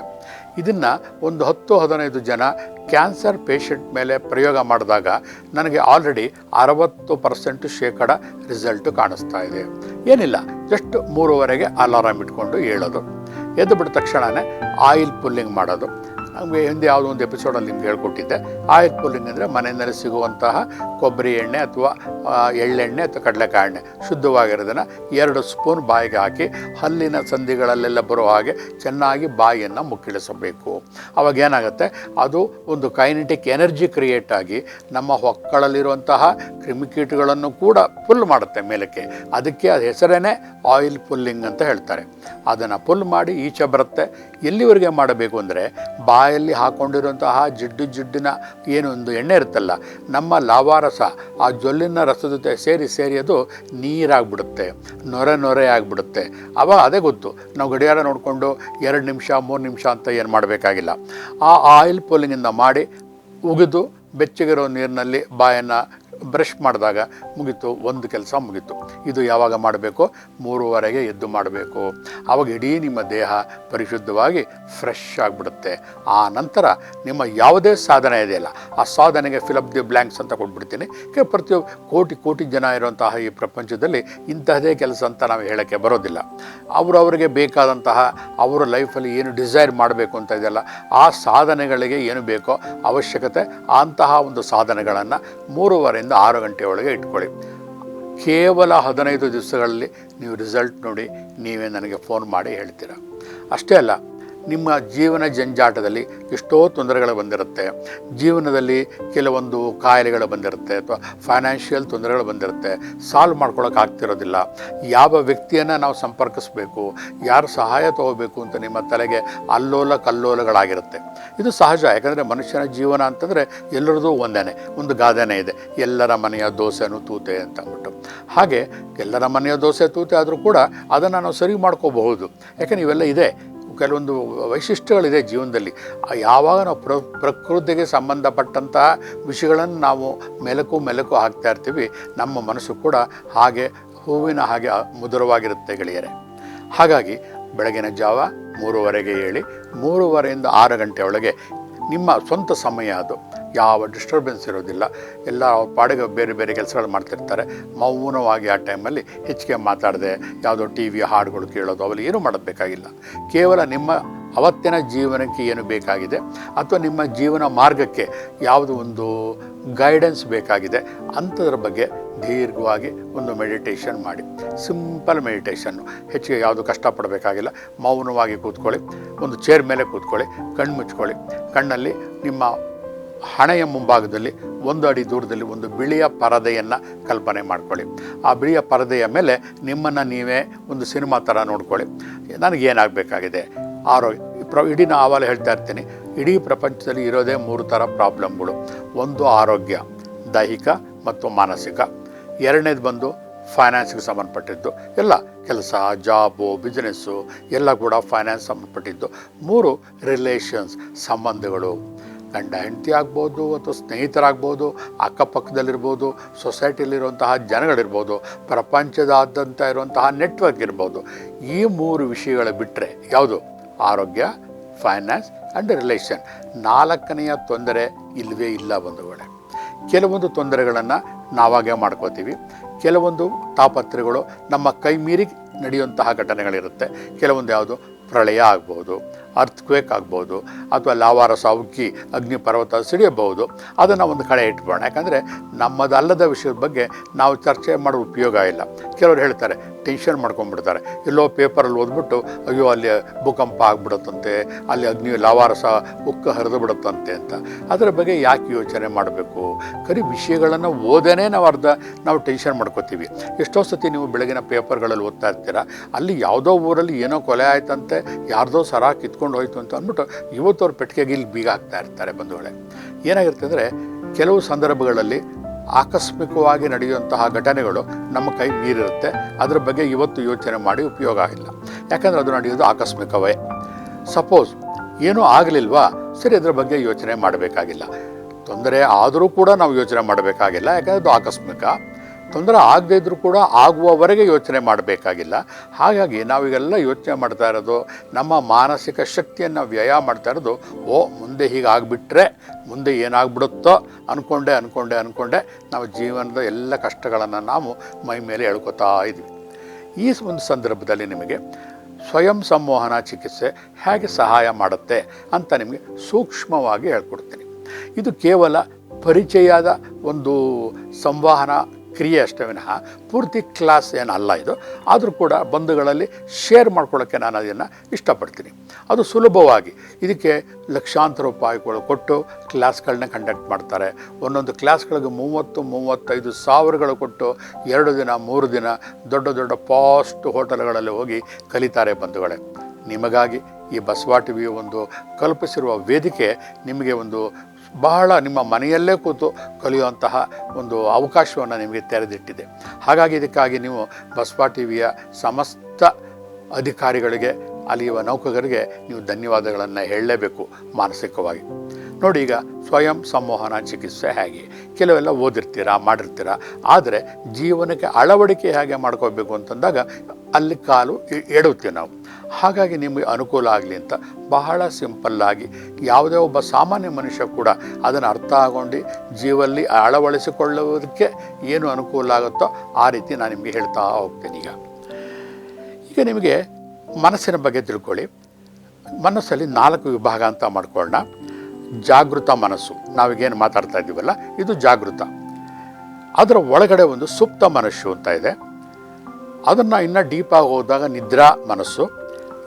ಇದನ್ನು ಒಂದು ಹತ್ತು ಹದಿನೈದು ಜನ ಕ್ಯಾನ್ಸರ್ ಪೇಷಂಟ್ ಮೇಲೆ ಪ್ರಯೋಗ ಮಾಡಿದಾಗ ನನಗೆ ಆಲ್ರೆಡಿ ಅರವತ್ತು ಪರ್ಸೆಂಟ್ ಶೇಕಡ ರಿಸಲ್ಟು ಕಾಣಿಸ್ತಾ ಇದೆ. ಏನಿಲ್ಲ, ಜಸ್ಟ್ ಮೂರುವರೆಗೆ ಅಲಾರಾಮ್ ಇಟ್ಕೊಂಡು ಹೇಳೋದು. ಎದ್ದು ಬಿಟ್ಟ ತಕ್ಷಣವೇ ಆಯಿಲ್ ಪುಲ್ಲಿಂಗ್ ಮಾಡೋದು. ನಮಗೆ ಹಿಂದೆ ಯಾವುದೋ ಒಂದು ಎಪಿಸೋಡಲ್ಲಿ ನಿಮ್ಗೆ ಹೇಳ್ಕೊಟ್ಟಿದ್ದೆ. ಆಯಿಲ್ ಪುಲ್ಲಿಂಗ್ ಅಂದರೆ ಮನೆಯಲ್ಲಿ ಸಿಗುವಂತಹ ಕೊಬ್ಬರಿ ಎಣ್ಣೆ ಅಥವಾ ಎಳ್ಳೆಣ್ಣೆ ಅಥವಾ ಕಡಲೆಕಾಯಿ ಎಣ್ಣೆ. ಶುದ್ಧವಾಗಿರೋದನ್ನು ಎರಡು ಸ್ಪೂನ್ ಬಾಯಿಗೆ ಹಾಕಿ ಹಲ್ಲಿನ ಸಂಧಿಗಳಲ್ಲೆಲ್ಲ ಬರೋ ಹಾಗೆ ಚೆನ್ನಾಗಿ ಬಾಯಿಯನ್ನು ಮುಕ್ಕಿಳಿಸಬೇಕು. ಅವಾಗ ಏನಾಗುತ್ತೆ? ಅದು ಒಂದು ಕೈನೆಟಿಕ್ ಎನರ್ಜಿ ಕ್ರಿಯೇಟ್ ಆಗಿ ನಮ್ಮ ಹೊಕ್ಕಳಲ್ಲಿರುವಂತಹ ಕ್ರಿಮಿಕೀಟಗಳನ್ನು ಕೂಡ ಪುಲ್ ಮಾಡುತ್ತೆ ಮೇಲಕ್ಕೆ. ಅದಕ್ಕೆ ಅದು ಹೆಸರೇ ಆಯಿಲ್ ಪುಲ್ಲಿಂಗ್ ಅಂತ ಹೇಳ್ತಾರೆ. ಅದನ್ನು ಪುಲ್ ಮಾಡಿ ಈಚೆ ಬರುತ್ತೆ. ಎಲ್ಲಿವರೆಗೆ ಮಾಡಬೇಕು ಅಂದರೆ ಬಾಯಲ್ಲಿ ಹಾಕೊಂಡಿರುವಂತಹ ಜಿಡ್ಡು ಜಿಡ್ಡಿನ ಏನು ಒಂದು ಎಣ್ಣೆ ಇರುತ್ತಲ್ಲ, ನಮ್ಮ ಲಾವಾರಸ ಆ ಜೊಲ್ಲಿನ ರಸದ ಜೊತೆ ಸೇರಿ ಸೇರಿ ಅದು ನೀರಾಗ್ಬಿಡುತ್ತೆ, ನೊರೆ ನೊರೆ ಆಗಿಬಿಡುತ್ತೆ. ಅವಾಗ ಅದೇ ಗೊತ್ತು, ನಾವು ಗಡಿಯಾರ ನೋಡಿಕೊಂಡು ಎರಡು ನಿಮಿಷ, ಮೂರು ನಿಮಿಷ ಅಂತ ಏನು ಮಾಡಬೇಕಾಗಿಲ್ಲ. ಆ ಆಯಿಲ್ ಪೋಲಿಂಗಿಂದ ಮಾಡಿ ಉಗಿದು ಬೆಚ್ಚಗಿರೋ ನೀರಿನಲ್ಲಿ ಬಾಯನ್ನು ಬ್ರಷ್ ಮಾಡಿದಾಗ ಮುಗೀತು, ಒಂದು ಕೆಲಸ ಮುಗೀತು. ಇದು ಯಾವಾಗ ಮಾಡಬೇಕು? ಮೂರುವರೆಗೆ ಎದ್ದು ಮಾಡಬೇಕು. ಆವಾಗ ಇಡೀ ನಿಮ್ಮ ದೇಹ ಪರಿಶುದ್ಧವಾಗಿ ಫ್ರೆಶ್ ಆಗಿಬಿಡುತ್ತೆ. ಆ ನಂತರ ನಿಮ್ಮ ಯಾವುದೇ ಸಾಧನೆ ಇದೆಯಲ್ಲ ಆ ಸಾಧನೆಗೆ ಫಿಲಪ್ ದಿ ಬ್ಲ್ಯಾಂಕ್ಸ್ ಅಂತ ಕೊಟ್ಬಿಡ್ತೀನಿ. ಕೆ ಕೋಟಿ ಕೋಟಿ ಜನ ಇರುವಂತಹ ಈ ಪ್ರಪಂಚದಲ್ಲಿ ಇಂತಹದೇ ಕೆಲಸ ಅಂತ ನಾವು ಹೇಳೋಕ್ಕೆ ಬರೋದಿಲ್ಲ. ಅವರವರಿಗೆ ಬೇಕಾದಂತಹ, ಅವರ ಲೈಫಲ್ಲಿ ಏನು ಡಿಸೈರ್ ಮಾಡಬೇಕು ಅಂತ ಇದೆಯಲ್ಲ, ಆ ಸಾಧನೆಗಳಿಗೆ ಏನು ಬೇಕೋ ಅವಶ್ಯಕತೆ, ಅಂತಹ ಒಂದು ಸಾಧನೆಗಳನ್ನು ಮೂರುವರೆಯಿಂದ ಆರು ಗಂಟೆಯೊಳಗೆ ಇಟ್ಕೊಳ್ಳಿ. ಕೇವಲ ಹದಿನೈದು ದಿವಸಗಳಲ್ಲಿ ನೀವು ರಿಸಲ್ಟ್ ನೋಡಿ ನೀವೇ ನನಗೆ ಫೋನ್ ಮಾಡಿ ಹೇಳ್ತೀರಾ. ಅಷ್ಟೇ ಅಲ್ಲ ನಿಮ್ಮ ಜೀವನ ಜಂಜಾಟದಲ್ಲಿ ಎಷ್ಟೋ ತೊಂದರೆಗಳು ಬಂದಿರುತ್ತೆ. ಜೀವನದಲ್ಲಿ ಕೆಲವೊಂದು ಕಾಯಿಲೆಗಳು ಬಂದಿರುತ್ತೆ ಅಥವಾ ಫೈನಾನ್ಷಿಯಲ್ ತೊಂದರೆಗಳು ಬಂದಿರುತ್ತೆ. ಸಾಲ್ವ್ ಮಾಡ್ಕೊಳ್ಳೋಕೆ ಆಗ್ತಿರೋದಿಲ್ಲ. ಯಾವ ವ್ಯಕ್ತಿಯನ್ನು ನಾವು ಸಂಪರ್ಕಿಸಬೇಕು, ಯಾರು ಸಹಾಯ ತಗೋಬೇಕು ಅಂತ ನಿಮ್ಮ ತಲೆಗೆ ಅಲ್ಲೋಲ ಕಲ್ಲೋಲಗಳಾಗಿರುತ್ತೆ. ಇದು ಸಹಜ, ಯಾಕಂದರೆ ಮನುಷ್ಯನ ಜೀವನ ಅಂತಂದರೆ ಎಲ್ಲರದು ಒಂದೇ ಒಂದು ಗಾದೆನೇ ಇದೆ. ಎಲ್ಲರ ಮನೆಯ ದೋಸೆನೂ ತೂತೆ ಅಂತ ಅಂದ್ಬಿಟ್ಟು ಹಾಗೆ ಎಲ್ಲರ ಮನೆಯ ದೋಸೆ ತೂತೆ ಆದರೂ ಕೂಡ ಅದನ್ನು ನಾವು ಸರಿ ಮಾಡ್ಕೋಬಹುದು. ಯಾಕಂದ್ರೆ ಇವೆಲ್ಲ ಇದೆ. ಕೆಲವೊಂದು ವೈಶಿಷ್ಟ್ಯಗಳಿದೆ ಜೀವನದಲ್ಲಿ. ಯಾವಾಗ ನಾವು ಪ್ರ, ಪ್ರಕೃತಿಗೆ ಸಂಬಂಧಪಟ್ಟಂತಹ ವಿಷಯಗಳನ್ನು ನಾವು ಮೆಲುಕು ಮೆಲುಕು ಹಾಕ್ತಾ ಇರ್ತೀವಿ, ನಮ್ಮ ಮನಸ್ಸು ಕೂಡ ಹಾಗೆ, ಹೂವಿನ ಹಾಗೆ ಮಧುರವಾಗಿರುತ್ತೆ ಗೆಳೆಯರೆ. ಹಾಗಾಗಿ ಬೆಳಗಿನ ಜಾವ ಮೂರುವರೆಗೆ ಹೇಳಿ ಮೂರುವರೆಯಿಂದ ಆರು ಗಂಟೆ ಒಳಗೆ ನಿಮ್ಮ ಸ್ವಂತ ಸಮಯ ಅದು. ಯಾವ ಡಿಸ್ಟರ್ಬೆನ್ಸ್ ಇರೋದಿಲ್ಲ. ಎಲ್ಲ ಪಾಡಿಗೆ ಬೇರೆ ಬೇರೆ ಕೆಲಸಗಳು ಮಾಡ್ತಿರ್ತಾರೆ. ಮೌನವಾಗಿ ಆ ಟೈಮಲ್ಲಿ ಹೆಚ್ಚಿಗೆ ಮಾತಾಡದೆ, ಯಾವುದೋ ಟಿ ವಿ ಹಾಡುಗಳು ಕೇಳೋದು, ಅವಲ್ಲಿ ಏನೂ ಮಾಡಬೇಕಾಗಿಲ್ಲ ಕೇವಲ ನಿಮ್ಮ ಅವತ್ತಿನ ಜೀವನಕ್ಕೆ ಏನು ಬೇಕಾಗಿದೆ, ಅಥವಾ ನಿಮ್ಮ ಜೀವನ ಮಾರ್ಗಕ್ಕೆ ಯಾವುದು ಒಂದು ಗೈಡೆನ್ಸ್ ಬೇಕಾಗಿದೆ, ಅಂಥದ್ರ ಬಗ್ಗೆ ದೀರ್ಘವಾಗಿ ಒಂದು ಮೆಡಿಟೇಷನ್ ಮಾಡಿ. ಸಿಂಪಲ್ ಮೆಡಿಟೇಷನ್ನು ಹೆಚ್ಚಿಗೆ ಯಾವುದು ಕಷ್ಟಪಡಬೇಕಾಗಿಲ್ಲ. ಮೌನವಾಗಿ ಕೂತ್ಕೊಳ್ಳಿ. ಒಂದು ಚೇರ್ ಮೇಲೆ ಕೂತ್ಕೊಳ್ಳಿ. ಕಣ್ಣು ಮುಚ್ಕೊಳ್ಳಿ. ಕಣ್ಣಲ್ಲಿ ನಿಮ್ಮ ಹಣೆಯ ಮುಂಭಾಗದಲ್ಲಿ ಒಂದು ಅಡಿ ದೂರದಲ್ಲಿ ಒಂದು ಬಿಳಿಯ ಪರದೆಯನ್ನು ಕಲ್ಪನೆ ಮಾಡ್ಕೊಳ್ಳಿ. ಆ ಬಿಳಿಯ ಪರದೆಯ ಮೇಲೆ ನಿಮ್ಮನ್ನು ನೀವೇ ಒಂದು ಸಿನಿಮಾ ಥರ ನೋಡ್ಕೊಳ್ಳಿ. ನನಗೇನಾಗಬೇಕಾಗಿದೆ? ಆರೋಗ್ಯ ಪ್ರ, ಇಡೀ ನಾ ಆವಾಗಲೇ ಹೇಳ್ತಾ ಇರ್ತೀನಿ. ಇಡೀ ಪ್ರಪಂಚದಲ್ಲಿ ಇರೋದೇ ಮೂರು ಥರ ಪ್ರಾಬ್ಲಮ್ಗಳು. ಒಂದು ಆರೋಗ್ಯ, ದೈಹಿಕ ಮತ್ತು ಮಾನಸಿಕ. ಎರಡನೇದು ಬಂದು ಫೈನಾನ್ಸ್ಗೆ ಸಂಬಂಧಪಟ್ಟಿದ್ದು. ಎಲ್ಲ ಕೆಲಸ, ಜಾಬು, ಬಿಸ್ನೆಸ್ಸು ಎಲ್ಲ ಕೂಡ ಫೈನಾನ್ಸ್ ಸಂಬಂಧಪಟ್ಟಿದ್ದು. ಮೂರು ರಿಲೇಷನ್ಸ್, ಸಂಬಂಧಗಳು. ಗಂಡ ಹೆಂಡತಿ ಆಗ್ಬೋದು ಅಥವಾ ಸ್ನೇಹಿತರಾಗ್ಬೋದು, ಅಕ್ಕಪಕ್ಕದಲ್ಲಿರ್ಬೋದು, ಸೊಸೈಟಿಯಲ್ಲಿರುವಂತಹ ಜನಗಳಿರ್ಬೋದು, ಪ್ರಪಂಚದಾದ್ಯಂತ ಇರುವಂತಹ ನೆಟ್ವರ್ಕ್ ಇರ್ಬೋದು. ಈ ಮೂರು ವಿಷಯಗಳ ಬಿಟ್ಟರೆ ಯಾವುದು? ಆರೋಗ್ಯ, ಫೈನಾನ್ಸ್ ಆ್ಯಂಡ್ ರಿಲೇಷನ್. ನಾಲ್ಕನೆಯ ತೊಂದರೆ ಇಲ್ಲವೇ ಇಲ್ಲ ಬಂಧುಗಳೇ ಕೆಲವೊಂದು ತೊಂದರೆಗಳನ್ನು ನಾವಾಗೇ ಮಾಡ್ಕೋತೀವಿ ಕೆಲವೊಂದು ತಾಪತ್ರೆಗಳು ನಮ್ಮ ಕೈ ಮೀರಿ ನಡೆಯುವಂತಹ ಘಟನೆಗಳಿರುತ್ತೆ. ಕೆಲವೊಂದು ಯಾವುದು? ಪ್ರಳಯ ಆಗ್ಬೋದು. ಅರ್ಥಕ್ವೇಕ್ ಆಗ್ಬೋದು ಅಥವಾ ಲಾವಾರಸ ಉಕ್ಕಿ ಅಗ್ನಿ ಪರ್ವತ ಸಿಡಿಯಬಹುದು. ಅದನ್ನು ಒಂದು ಕಡೆ ಇಟ್ಬೋಣ ಯಾಕಂದರೆ ನಮ್ಮದಲ್ಲದ ವಿಷಯದ ಬಗ್ಗೆ ನಾವು ಚರ್ಚೆ ಮಾಡೋ ಉಪಯೋಗ ಇಲ್ಲ. ಕೆಲವರು ಹೇಳ್ತಾರೆ ಟೆನ್ಷನ್ ಮಾಡ್ಕೊಂಡ್ಬಿಡ್ತಾರೆ. ಎಲ್ಲೋ ಪೇಪರಲ್ಲಿ ಓದ್ಬಿಟ್ಟು, ಅಯ್ಯೋ, ಅಲ್ಲಿ ಭೂಕಂಪ ಆಗ್ಬಿಡುತ್ತಂತೆ, ಅಲ್ಲಿ ಅಗ್ನಿ ಲಾವಾರಸ ಉಕ್ಕ ಹರಿದು ಬಿಡುತ್ತಂತೆ ಅಂತ. ಅದರ ಬಗ್ಗೆ ಯಾಕೆ ಯೋಚನೆ ಮಾಡಬೇಕು? ಕರಿ ವಿಷಯಗಳನ್ನು ಓದೇ ನಾವು ಅರ್ಧ, ನಾವು ಟೆನ್ಷನ್ ಮಾಡ್ಕೋತೀವಿ. ಎಷ್ಟೋ ಸತಿ ನೀವು ಬೆಳಗಿನ ಪೇಪರ್ಗಳಲ್ಲಿ ಓದ್ತಾ ಇರ್ತೀರ, ಅಲ್ಲಿ ಯಾವುದೋ ಊರಲ್ಲಿ ಏನೋ ಕೊಲೆ ಆಯ್ತಂತೆ, ಯಾರ್ದೋ ಸರ ಕಿತ್ಕೊಂಡು ಹೋಯ್ತು ಅಂತ ಅಂದ್ಬಿಟ್ಟು ಇವತ್ತು ಅವ್ರ ಪೆಟ್ಟಿಗೆಗೆ ಇಲ್ಲಿ ಬೀಗ ಹಾಕ್ತಾ ಇರ್ತಾರೆ ಬಂಧುಗಳೇ. ಏನಾಗಿರುತ್ತೆ ಅಂದರೆ ಕೆಲವು ಸಂದರ್ಭಗಳಲ್ಲಿ ಆಕಸ್ಮಿಕವಾಗಿ ನಡೆಯುವಂತಹ ಘಟನೆಗಳು ನಮ್ಮ ಕೈ ಮೀರಿರುತ್ತೆ. ಅದರ ಬಗ್ಗೆ ಇವತ್ತು ಯೋಚನೆ ಮಾಡಿ ಉಪಯೋಗ ಇಲ್ಲ ಯಾಕಂದರೆ ಅದು ನಡೆಯೋದು ಆಕಸ್ಮಿಕವೇ. ಸಪೋಸ್ ಏನೂ ಆಗಲಿಲ್ವಾ? ಸರಿ, ಅದರ ಬಗ್ಗೆ ಯೋಚನೆ ಮಾಡಬೇಕಾಗಿಲ್ಲ. ತೊಂದರೆ ಆದರೂ ಕೂಡ ನಾವು ಯೋಚನೆ ಮಾಡಬೇಕಾಗಿಲ್ಲ. ಯಾಕಂದರೆ ಅದು ಆಕಸ್ಮಿಕ. ತೊಂದರೆ ಆಗದೇ ಇದ್ದರೂ ಕೂಡ ಆಗುವವರೆಗೆ ಯೋಚನೆ ಮಾಡಬೇಕಾಗಿಲ್ಲ. ಹಾಗಾಗಿ ನಾವೀಗೆಲ್ಲ ಯೋಚನೆ ಮಾಡ್ತಾ ಇರೋದು, ನಮ್ಮ ಮಾನಸಿಕ ಶಕ್ತಿಯನ್ನು ವ್ಯಯ ಮಾಡ್ತಾ ಇರೋದು, ಓ, ಮುಂದೆ ಹೀಗೆ ಆಗಿಬಿಟ್ರೆ, ಮುಂದೆ ಏನಾಗ್ಬಿಡುತ್ತೋ ಅಂದ್ಕೊಂಡೆ ಅಂದ್ಕೊಂಡೆ ಅಂದ್ಕೊಂಡೆ ನಾವು ಜೀವನದ ಎಲ್ಲ ಕಷ್ಟಗಳನ್ನು ನಾವು ಮೈ ಮೇಲೆ ಎಳ್ಕೊತಾ ಇದ್ವಿ. ಈ ಒಂದು ಸಂದರ್ಭದಲ್ಲಿ ನಿಮಗೆ ಸ್ವಯಂ ಸಂವಹನ ಚಿಕಿತ್ಸೆ ಹೇಗೆ ಸಹಾಯ ಮಾಡುತ್ತೆ ಅಂತ ನಿಮಗೆ ಸೂಕ್ಷ್ಮವಾಗಿ ಹೇಳ್ಕೊಡ್ತೀನಿ. ಇದು ಕೇವಲ ಪರಿಚಯದ ಒಂದು ಸಂವಹನ ಕ್ರಿಯೆ ಅಷ್ಟೇ ವಿನಃ ಪೂರ್ತಿ ಕ್ಲಾಸ್ ಏನಲ್ಲ ಇದು. ಆದರೂ ಕೂಡ ಬಂಧುಗಳಲ್ಲಿ ಶೇರ್ ಮಾಡ್ಕೊಳ್ಳೋಕ್ಕೆ ನಾನು ಅದನ್ನು ಇಷ್ಟಪಡ್ತೀನಿ. ಅದು ಸುಲಭವಾಗಿ ಇದಕ್ಕೆ ಲಕ್ಷಾಂತರ ರೂಪಾಯಿಗಳು ಕೊಟ್ಟು ಕ್ಲಾಸ್ಗಳನ್ನ ಕಂಡಕ್ಟ್ ಮಾಡ್ತಾರೆ. ಒಂದೊಂದು ಕ್ಲಾಸ್ಗಳಿಗೆ ಮೂವತ್ತು, ಮೂವತ್ತೈದು ಸಾವಿರಗಳು ಕೊಟ್ಟು ಎರಡು ದಿನ, ಮೂರು ದಿನ ದೊಡ್ಡ ದೊಡ್ಡ ಪಾಸ್ಟ್ ಹೋಟೆಲ್ಗಳಲ್ಲಿ ಹೋಗಿ ಕಲಿತಾರೆ ಬಂಧುಗಳೇ. ನಿಮಗಾಗಿ ಈ ಬಸವ ವಿ ಒಂದು ಕಲ್ಪಿಸಿರುವ ವೇದಿಕೆ, ನಿಮಗೆ ಒಂದು ಬಹಳ ನಿಮ್ಮ ಮನೆಯಲ್ಲೇ ಕೂತು ಕಲಿಯುವಂತಹ ಒಂದು ಅವಕಾಶವನ್ನು ನಿಮಗೆ ತೆರೆದಿಟ್ಟಿದೆ. ಹಾಗಾಗಿ ಇದಕ್ಕಾಗಿ ನೀವು ಬಸವ ಟಿ ವಿಯ ಸಮಸ್ತ ಅಧಿಕಾರಿಗಳಿಗೆ ಅಲ್ಲಿಯುವ ನೌಕರರಿಗೆ ನೀವು ಧನ್ಯವಾದಗಳನ್ನು ಹೇಳಲೇಬೇಕು ಮಾನಸಿಕವಾಗಿ. ನೋಡಿ ಈಗ ಸ್ವಯಂ ಸಂವಹನ ಚಿಕಿತ್ಸೆ ಹೇಗೆ? ಕೆಲವೆಲ್ಲ ಓದಿರ್ತೀರ, ಮಾಡಿರ್ತೀರ, ಆದರೆ ಜೀವನಕ್ಕೆ ಅಳವಡಿಕೆ ಹೇಗೆ ಮಾಡ್ಕೋಬೇಕು ಅಂತಂದಾಗ ಅಲ್ಲಿ ಕಾಲು ಎಡುತ್ತೀವಿ ನಾವು. ಹಾಗಾಗಿ ನಿಮಗೆ ಅನುಕೂಲ ಆಗಲಿ ಅಂತ ಬಹಳ ಸಿಂಪಲ್ಲಾಗಿ ಯಾವುದೇ ಒಬ್ಬ ಸಾಮಾನ್ಯ ಮನುಷ್ಯ ಕೂಡ ಅದನ್ನು ಅರ್ಥ ಆಗೊಂಡು ಜೀವಲ್ಲಿ ಅಳವಡಿಸಿಕೊಳ್ಳುವುದಕ್ಕೆ ಏನು ಅನುಕೂಲ ಆಗುತ್ತೋ ಆ ರೀತಿ ನಾನು ನಿಮಗೆ ಹೇಳ್ತಾ ಹೋಗ್ತೇನೆ ಈಗ. ಈಗ ನಿಮಗೆ ಮನಸ್ಸಿನ ಬಗ್ಗೆ ತಿಳ್ಕೊಳ್ಳಿ. ಮನಸ್ಸಲ್ಲಿ ನಾಲ್ಕು ವಿಭಾಗ ಅಂತ ಮಾಡ್ಕೊಳ್ಳೋಣ. ಜಾಗೃತ ಮನಸ್ಸು. ನಾವೀಗೇನು ಮಾತಾಡ್ತಾ ಇದ್ದೀವಲ್ಲ, ಇದು ಜಾಗೃತ. ಅದರ ಒಳಗಡೆ ಒಂದು ಸುಪ್ತ ಮನಸ್ಸು ಅಂತ ಇದೆ. ಅದನ್ನು ಇನ್ನೂ ಡೀಪಾಗಿ ಹೋದಾಗ ನಿದ್ರಾ ಮನಸ್ಸು,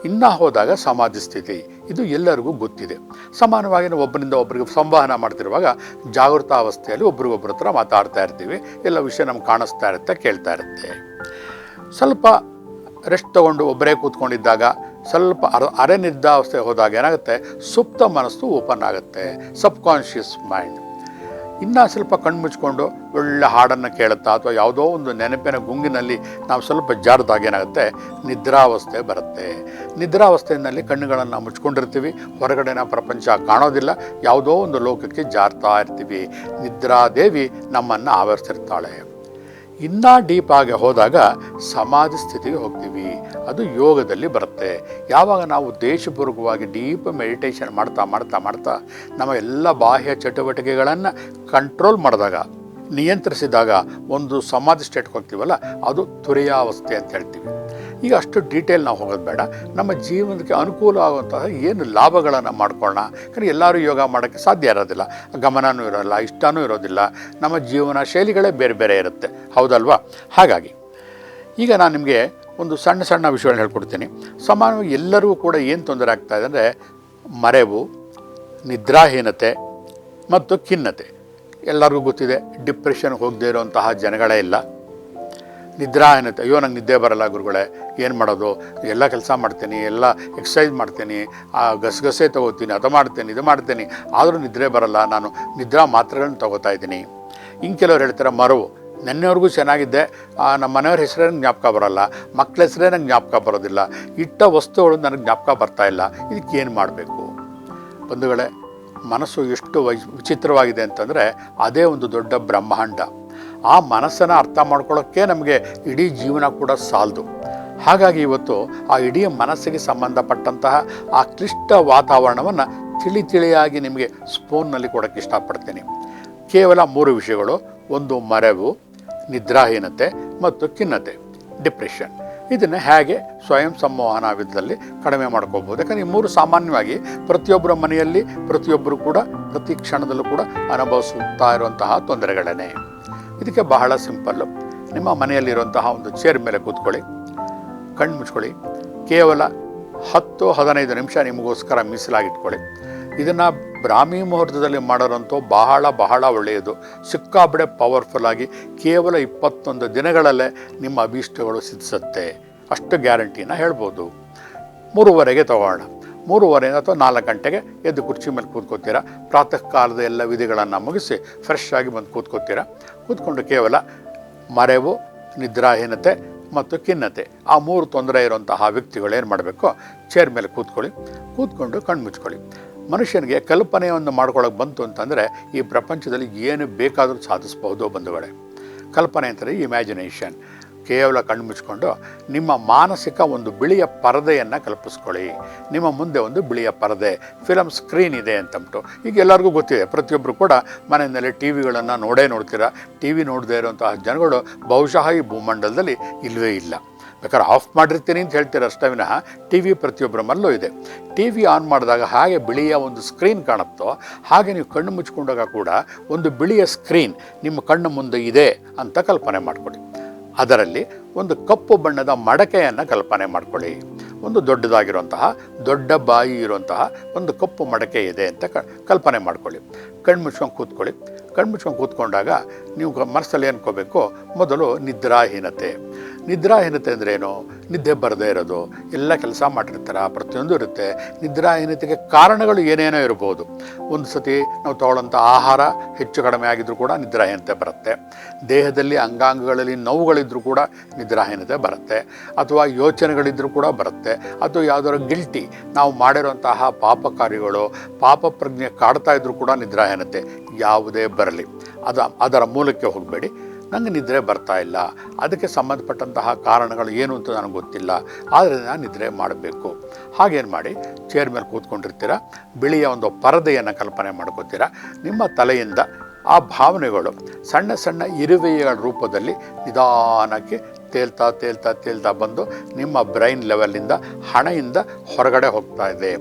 ಇನ್ನೂ ಹೋದಾಗ ಸಮಾಧಿ ಸ್ಥಿತಿ. ಇದು ಎಲ್ಲರಿಗೂ ಗೊತ್ತಿದೆ. ಸಮಾನವಾಗಿ ನಾವು ಒಬ್ಬರಿಂದ ಒಬ್ಬರಿಗೆ ಸಂವಹನ ಮಾಡ್ತಿರುವಾಗ ಜಾಗೃತ ಅವಸ್ಥೆಯಲ್ಲಿ ಒಬ್ರಿಗೊಬ್ಬರ ಹತ್ರ ಮಾತಾಡ್ತಾ ಇರ್ತೀವಿ. ಎಲ್ಲ ವಿಷಯ ನಮ್ಗೆ ಕಾಣಿಸ್ತಾ ಇರುತ್ತೆ, ಕೇಳ್ತಾ ಇರುತ್ತೆ. ಸ್ವಲ್ಪ ರೆಸ್ಟ್ ತೊಗೊಂಡು ಒಬ್ಬರೇ ಕೂತ್ಕೊಂಡಿದ್ದಾಗ ಸ್ವಲ್ಪ ಅರ ಅರೆ ನಿದ್ದಾವಸ್ಥೆ ಹೋದಾಗ ಏನಾಗುತ್ತೆ? ಸುಪ್ತ ಮನಸ್ಸು ಓಪನ್ ಆಗುತ್ತೆ. Subconscious mind. ಇನ್ನೂ ಸ್ವಲ್ಪ ಕಣ್ಣು ಮುಚ್ಕೊಂಡು ಒಳ್ಳೆ ಹಾಡನ್ನು ಕೇಳುತ್ತಾ ಅಥವಾ ಯಾವುದೋ ಒಂದು ನೆನಪಿನ ಗುಂಗಿನಲ್ಲಿ ನಾವು ಸ್ವಲ್ಪ ಜಾರದಾಗ ಏನಾಗುತ್ತೆ? ನಿದ್ರಾವಸ್ಥೆ ಬರುತ್ತೆ. ನಿದ್ರಾವಸ್ಥೆಯಲ್ಲಿ ಕಣ್ಣುಗಳನ್ನು ಮುಚ್ಕೊಂಡಿರ್ತೀವಿ. ಹೊರಗಡೆನ ಪ್ರಪಂಚ ಕಾಣೋದಿಲ್ಲ. ಯಾವುದೋ ಒಂದು ಲೋಕಕ್ಕೆ ಜಾರ್ತಾ ಇರ್ತೀವಿ. ನಿದ್ರಾದೇವಿ ನಮ್ಮನ್ನು ಆವರಿಸಿರ್ತಾಳೆ. ಇನ್ನೂ ಡೀಪ್ ಆಗಿ ಹೋದಾಗ ಸಮಾಧಿ ಸ್ಥಿತಿಗೆ ಹೋಗ್ತೀವಿ. ಅದು ಯೋಗದಲ್ಲಿ ಬರುತ್ತೆ. ಯಾವಾಗ ನಾವು ದೇಶಪೂರ್ವಕವಾಗಿ ಡೀಪ್ ಮೆಡಿಟೇಷನ್ ಮಾಡ್ತಾ ಮಾಡ್ತಾ ಮಾಡ್ತಾ ನಮ್ಮ ಎಲ್ಲ ಬಾಹ್ಯ ಚಟುವಟಿಕೆಗಳನ್ನು ಕಂಟ್ರೋಲ್ ಮಾಡಿದಾಗ, ನಿಯಂತ್ರಿಸಿದಾಗ ಒಂದು ಸಮಾಧಿ ಸ್ಟೇಟ್ಗೆ ಹೋಗ್ತೀವಲ್ಲ, ಅದು ತುರಿಯಾವಸ್ಥೆ ಅಂತ ಹೇಳ್ತೀವಿ. ಈಗ ಅಷ್ಟು ಡೀಟೇಲ್ ನಾವು ಹೋಗೋದು ಬೇಡ. ನಮ್ಮ ಜೀವನಕ್ಕೆ ಅನುಕೂಲ ಆಗುವಂತಹ ಏನು ಲಾಭಗಳನ್ನು ಮಾಡ್ಕೊಳ್ಳೋಣ. ಯಾಕಂದರೆ ಎಲ್ಲರೂ ಯೋಗ ಮಾಡೋಕ್ಕೆ ಸಾಧ್ಯ ಇರೋದಿಲ್ಲ. ಗಮನವೂ ಇರೋಲ್ಲ, ಇಷ್ಟನೂ ಇರೋದಿಲ್ಲ. ನಮ್ಮ ಜೀವನ ಶೈಲಿಗಳೇ ಬೇರೆ ಬೇರೆ ಇರುತ್ತೆ. ಹೌದಲ್ವಾ? ಹಾಗಾಗಿ ಈಗ ನಾನು ನಿಮಗೆ ಒಂದು ಸಣ್ಣ ಸಣ್ಣ ವಿಷಯಗಳನ್ನ ಹೇಳ್ಕೊಡ್ತೀನಿ. ಸಮಾನವಾಗಿ ಎಲ್ಲರಿಗೂ ಕೂಡ ಏನು ತೊಂದರೆ ಆಗ್ತಾ ಇದೆ ಅಂದರೆ ಮರೆವು, ನಿದ್ರಾಹೀನತೆ ಮತ್ತು ಖಿನ್ನತೆ. ಎಲ್ಲರಿಗೂ ಗೊತ್ತಿದೆ ಡಿಪ್ರೆಷನ್ ಹೋಗದೇ ಇರುವಂತಹ ಜನಗಳೇ ಇಲ್ಲ. ನಿದ್ರಾಹೀನತೆ ಅಯ್ಯೋ, ನಂಗೆ ನಿದ್ದೆ ಬರಲ್ಲ ಗುರುಗಳೇ. ಏನು ಮಾಡೋದು? ಎಲ್ಲ ಕೆಲಸ ಮಾಡ್ತೀನಿ, ಎಲ್ಲ ಎಕ್ಸಸೈಸ್ ಮಾಡ್ತೀನಿ, ಆ ಗಸಗಸೆ ತೊಗೋತೀನಿ, ಅದು ಮಾಡ್ತೀನಿ, ಇದು ಮಾಡ್ತೀನಿ. ಆದರೂ ನಿದ್ರೆ ಬರಲ್ಲ. ನಾನು ನಿದ್ರಾ ಮಾತ್ರೆಗಳನ್ನ ತೊಗೋತಾ ಇದ್ದೀನಿ. ಇನ್ನು ಕೆಲವ್ರು ಹೇಳ್ತಾರೆ ಮರವು ನೆನ್ನೆವರೆಗೂ ಚೆನ್ನಾಗಿದ್ದೆ. ನಮ್ಮ ಮನೆಯವ್ರ ಹೆಸರೇ ನಂಗೆ ಜ್ಞಾಪಕ ಬರೋಲ್ಲ. ಮಕ್ಕಳ ಹೆಸರೇ ನಂಗೆ ಜ್ಞಾಪಕ ಬರೋದಿಲ್ಲ. ಇಟ್ಟ ವಸ್ತುಗಳು ನನಗೆ ಜ್ಞಾಪಕ ಬರ್ತಾ ಇಲ್ಲ. ಏನು ಮಾಡಬೇಕು? ಬಂಧುಗಳೇ, ಮನಸ್ಸು ಎಷ್ಟು ವಿಚಿತ್ರವಾಗಿದೆ ಅಂತಂದರೆ, ಅದೇ ಒಂದು ದೊಡ್ಡ ಬ್ರಹ್ಮಾಂಡ. ಆ ಮನಸ್ಸನ್ನು ಅರ್ಥ ಮಾಡ್ಕೊಳ್ಳೋಕ್ಕೆ ನಮಗೆ ಇಡೀ ಜೀವನ ಕೂಡ ಸಾಲದು. ಹಾಗಾಗಿ ಇವತ್ತು ಆ ಇಡೀ ಮನಸ್ಸಿಗೆ ಸಂಬಂಧಪಟ್ಟಂತಹ ಆ ಕ್ಲಿಷ್ಟ ವಾತಾವರಣವನ್ನು ತಿಳಿ ತಿಳಿಯಾಗಿ ನಿಮಗೆ ಸ್ಪೂನ್ನಲ್ಲಿ ಕೊಡೋಕ್ಕೆ ಇಷ್ಟಪಡ್ತೀನಿ. ಕೇವಲ ಮೂರು ವಿಷಯಗಳು, ಒಂದು ಮರೆವು, ನಿದ್ರಾಹೀನತೆ ಮತ್ತು ಖಿನ್ನತೆ ಡಿಪ್ರೆಷನ್ ಇದನ್ನು ಹೇಗೆ ಸ್ವಯಂ ಸಂವಹನ ವಿಧದಲ್ಲಿ ಕಡಿಮೆ ಮಾಡ್ಕೋಬೋದು ಯಾಕಂದರೆ ಈ ಮೂರು ಸಾಮಾನ್ಯವಾಗಿ ಪ್ರತಿಯೊಬ್ಬರ ಮನೆಯಲ್ಲಿ ಪ್ರತಿಯೊಬ್ಬರು ಕೂಡ ಪ್ರತಿ ಕ್ಷಣದಲ್ಲೂ ಕೂಡ ಅನುಭವಿಸುತ್ತಾ ಇರುವಂತಹ ತೊಂದರೆಗಳೇ ಇದಕ್ಕೆ ಬಹಳ ಸಿಂಪಲ್ಲು ನಿಮ್ಮ ಮನೆಯಲ್ಲಿರುವಂತಹ ಒಂದು ಚೇರ್ ಮೇಲೆ ಕೂತ್ಕೊಳ್ಳಿ. ಕಣ್ಣು ಮುಚ್ಕೊಳ್ಳಿ. ಕೇವಲ ಹತ್ತು ಹದಿನೈದು ನಿಮಿಷ ನಿಮಗೋಸ್ಕರ ಮೀಸಲಾಗಿಟ್ಕೊಳ್ಳಿ. ಇದನ್ನು ಬ್ರಾಹ್ಮಿ ಮುಹೂರ್ತದಲ್ಲಿ ಮಾಡೋರಂತೂ ಬಹಳ ಬಹಳ ಒಳ್ಳೆಯದು. ಸಿಕ್ಕಾಬಡೆ ಪವರ್ಫುಲ್ ಆಗಿ ಕೇವಲ ಇಪ್ಪತ್ತೊಂದು ದಿನಗಳಲ್ಲೇ ನಿಮ್ಮ ಅಭೀಷ್ಟಗಳು ಸಿದ್ಧಿಸುತ್ತೆ. ಅಷ್ಟು ಗ್ಯಾರಂಟಿನ ಹೇಳ್ಬೋದು. ಮೂರುವರೆಗೆ ತಗೋಣ. ಮೂರುವರೆಯಿಂದ ಅಥವಾ ನಾಲ್ಕು ಗಂಟೆಗೆ ಎದ್ದು ಕುರ್ಚಿ ಮೇಲೆ ಕೂತ್ಕೋತೀರಾ? ಪ್ರಾತಃ ಕಾಲದ ಎಲ್ಲ ವಿಧಿಗಳನ್ನು ಮುಗಿಸಿ ಫ್ರೆಶ್ ಆಗಿ ಬಂದು ಕೂತ್ಕೋತೀರಾ? ಕೂತ್ಕೊಂಡು ಕೇವಲ ಮರೆವು, ನಿದ್ರಾಹೀನತೆ ಮತ್ತು ಖಿನ್ನತೆ. ಆ ಮೂರು ತೊಂದರೆ ಇರುವಂತಹ ವ್ಯಕ್ತಿಗಳು ಏನು ಮಾಡಬೇಕು? ಚೇರ್ ಮೇಲೆ ಕೂತ್ಕೊಳ್ಳಿ. ಕೂತ್ಕೊಂಡು ಕಣ್ಣು ಮುಚ್ಕೊಳ್ಳಿ. ಮನುಷ್ಯನಿಗೆ ಕಲ್ಪನೆಯನ್ನು ಮಾಡ್ಕೊಳ್ಳೋಕೆ ಬಂತು ಅಂತಂದರೆ ಈ ಪ್ರಪಂಚದಲ್ಲಿ ಏನು ಬೇಕಾದರೂ ಸಾಧಿಸಬಹುದು ಬಂಧುಗಳೇ. ಕಲ್ಪನೆ ಅಂತಾರೆ ಇಮ್ಯಾಜಿನೇಷನ್ ಕೇವಲ ಕಣ್ಣು ಮುಚ್ಕೊಂಡು ನಿಮ್ಮ ಮಾನಸಿಕ ಒಂದು ಬಿಳಿಯ ಪರದೆಯನ್ನು ಕಲ್ಪಿಸ್ಕೊಳ್ಳಿ. ನಿಮ್ಮ ಮುಂದೆ ಒಂದು ಬಿಳಿಯ ಪರದೆ ಫಿಲಮ್ ಸ್ಕ್ರೀನ್ ಇದೆ ಅಂತಂದ್ಬಿಟ್ಟು ಈಗ ಎಲ್ಲರಿಗೂ ಗೊತ್ತಿದೆ ಪ್ರತಿಯೊಬ್ಬರು ಕೂಡ ಮನೆಯಲ್ಲಿ ಟಿ ವಿಗಳನ್ನು ನೋಡೇ ನೋಡ್ತೀರಾ? ಟಿ ವಿ ನೋಡದೇ ಇರುವಂತಹ ಜನಗಳು ಬಹುಶಃ ಈ ಭೂಮಂಡಲದಲ್ಲಿ ಇಲ್ಲವೇ ಇಲ್ಲ. ಬೇಕಾದ್ರೆ ಆಫ್ ಮಾಡಿರ್ತೀನಿ ಅಂತ ಹೇಳ್ತೀರ ಅಷ್ಟೇ ವಿನಃ ಟಿ ವಿ ಪ್ರತಿಯೊಬ್ಬರ ಮಲ್ಲೂ ಇದೆ. ಟಿ ವಿ ಆನ್ ಮಾಡಿದಾಗ ಹಾಗೆ ಬಿಳಿಯ ಒಂದು ಸ್ಕ್ರೀನ್ ಕಾಣುತ್ತೋ, ಹಾಗೆ ನೀವು ಕಣ್ಣು ಮುಚ್ಕೊಂಡಾಗ ಕೂಡ ಒಂದು ಬಿಳಿಯ ಸ್ಕ್ರೀನ್ ನಿಮ್ಮ ಕಣ್ಣು ಮುಂದೆ ಇದೆ ಅಂತ ಕಲ್ಪನೆ ಮಾಡಿಕೊಳ್ಳಿ. ಅದರಲ್ಲಿ ಒಂದು ಕಪ್ಪು ಬಣ್ಣದ ಮಡಕೆಯನ್ನು ಕಲ್ಪನೆ ಮಾಡಿಕೊಳ್ಳಿ. ಒಂದು ದೊಡ್ಡದಾಗಿರುವಂತಹ, ದೊಡ್ಡ ಬಾಯಿ ಇರುವಂತಹ ಒಂದು ಕಪ್ಪು ಮಡಕೆ ಇದೆ ಅಂತ ಕಲ್ಪನೆ ಮಾಡ್ಕೊಳ್ಳಿ. ಕಣ್ಮುಚ್ಕೊಂಡು ಕೂತ್ಕೊಳ್ಳಿ. ಕಣ್ಮುಚ್ಕೊಂಡು ಕೂತ್ಕೊಂಡಾಗ ನೀವು ಮನಸ್ಸಲ್ಲಿ ಅನ್ಕೋಬೇಕು ಮೊದಲು ನಿದ್ರಾಹೀನತೆ. ನಿದ್ರಾಹೀನತೆ ಅಂದ್ರೆ ಏನು ನಿದ್ದೆ ಬರದೇ ಇರೋದು. ಎಲ್ಲ ಕೆಲಸ ಮಾಡಿರ್ತಾರೆ, ಪ್ರತಿಯೊಂದು ಇರುತ್ತೆ. ನಿದ್ರಾಹೀನತೆಗೆ ಕಾರಣಗಳು ಏನೇನೋ ಇರ್ಬೋದು. ಒಂದು ಸತಿ ನಾವು ತಗೊಳ್ಳೋಂಥ ಆಹಾರ ಹೆಚ್ಚು ಕಡಿಮೆ ಆಗಿದ್ರೂ ಕೂಡ ನಿದ್ರಾಹೀನತೆ ಬರುತ್ತೆ. ದೇಹದಲ್ಲಿ ಅಂಗಾಂಗಗಳಲ್ಲಿ ನೋವುಗಳಿದ್ರೂ ಕೂಡ ನಿದ್ರಾಹೀನತೆ ಬರುತ್ತೆ. ಅಥವಾ ಯೋಚನೆಗಳಿದ್ರೂ ಕೂಡ ಬರುತ್ತೆ. ಅಥವಾ ಯಾವುದಾದ್ರು ಗಿಲ್ಟಿ ನಾವು ಮಾಡಿರುವಂತಹ ಪಾಪ ಕಾರ್ಯಗಳು ಪಾಪ ಪ್ರಜ್ಞೆ ಕಾಡ್ತಾ ಇದ್ರೂ ಕೂಡ ನಿದ್ರಾಹೀನತೆ. ಯಾವುದೇ ಬರಲಿ. ಅದ, ಅದರ ಮೂಲಕ್ಕೆ ಹೋಗಬೇಡಿ. ನನಗೆ ನಿದ್ರೆ ಬರ್ತಾ ಇಲ್ಲ. ಅದಕ್ಕೆ ಸಂಬಂಧಪಟ್ಟಂತಹ ಕಾರಣಗಳು ಏನು ಅಂತ ನನಗೆ ಗೊತ್ತಿಲ್ಲ. ಆದರೆ ನಾನು ನಿದ್ರೆ ಮಾಡಬೇಕು. ಹಾಗೇನು ಮಾಡಿ ಚೇರ್ ಮೇಲೆ ಕೂತ್ಕೊಂಡಿರ್ತೀರ? ಬಿಳಿಯ ಒಂದು ಪರದೆಯನ್ನು ಕಲ್ಪನೆ ಮಾಡ್ಕೋತೀರ? ನಿಮ್ಮ ತಲೆಯಿಂದ ಆ ಭಾವನೆಗಳು ಸಣ್ಣ ಸಣ್ಣ ಇರುವೆಗಳ ರೂಪದಲ್ಲಿ ನಿಧಾನಕ್ಕೆ ತೇಲ್ತಾ ತೇಲ್ತಾ ತೇಲ್ತಾ ಬಂದು ನಿಮ್ಮ ಬ್ರೈನ್ ಲೆವೆಲಿಂದ ಹಣೆಯಿಂದ ಹೊರಗಡೆ ಹೋಗ್ತಾ ಇದೆ.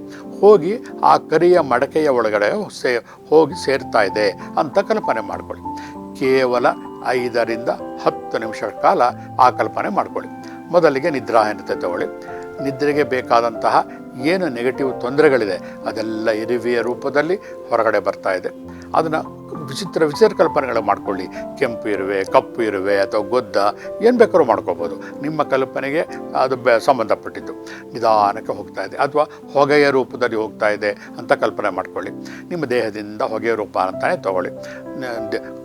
ಹೋಗಿ ಆ ಕರಿಯ ಮಡಕೆಯ ಒಳಗಡೆ ಸೇ, ಹೋಗಿ ಸೇರ್ತಾ ಇದೆ ಅಂತ ಕಲ್ಪನೆ ಮಾಡ್ಕೊಳ್ಳಿ. ಕೇವಲ ಐದರಿಂದ ಹತ್ತು ನಿಮಿಷಗಳ ಕಾಲ ಆ ಕಲ್ಪನೆ ಮಾಡ್ಕೊಳ್ಳಿ. ಮೊದಲಿಗೆ ನಿದ್ರಾಹೀನತೆ ತಗೊಳ್ಳಿ. ನಿದ್ರೆಗೆ ಬೇಕಾದಂತಹ ಏನು ನೆಗೆಟಿವ್ ತೊಂದರೆಗಳಿದೆ ಅದೆಲ್ಲ ಇರಿವೆಯ ರೂಪದಲ್ಲಿ ಹೊರಗಡೆ ಬರ್ತಾ ಇದೆ. ಅದನ್ನು ವಿಚಿತ್ರ ವಿಚಿತ್ರ ಕಲ್ಪನೆಗಳು ಮಾಡ್ಕೊಳ್ಳಿ. ಕೆಂಪು ಇರುವೆ, ಕಪ್ಪು ಇರುವೆ ಅಥವಾ ಗೊದ್ದ, ಏನು ಬೇಕಾದ್ರೂ ಮಾಡ್ಕೋಬೋದು. ನಿಮ್ಮ ಕಲ್ಪನೆಗೆ ಅದು ಬೆ ಸಂಬಂಧಪಟ್ಟಿದ್ದು. ನಿಧಾನಕ್ಕೆ ಹೋಗ್ತಾ ಇದೆ ಅಥವಾ ಹೊಗೆಯ ರೂಪದಲ್ಲಿ ಹೋಗ್ತಾ ಇದೆ ಅಂತ ಕಲ್ಪನೆ ಮಾಡ್ಕೊಳ್ಳಿ. ನಿಮ್ಮ ದೇಹದಿಂದ ಹೊಗೆಯ ರೂಪ ಅಂತಲೇ ತಗೊಳ್ಳಿ.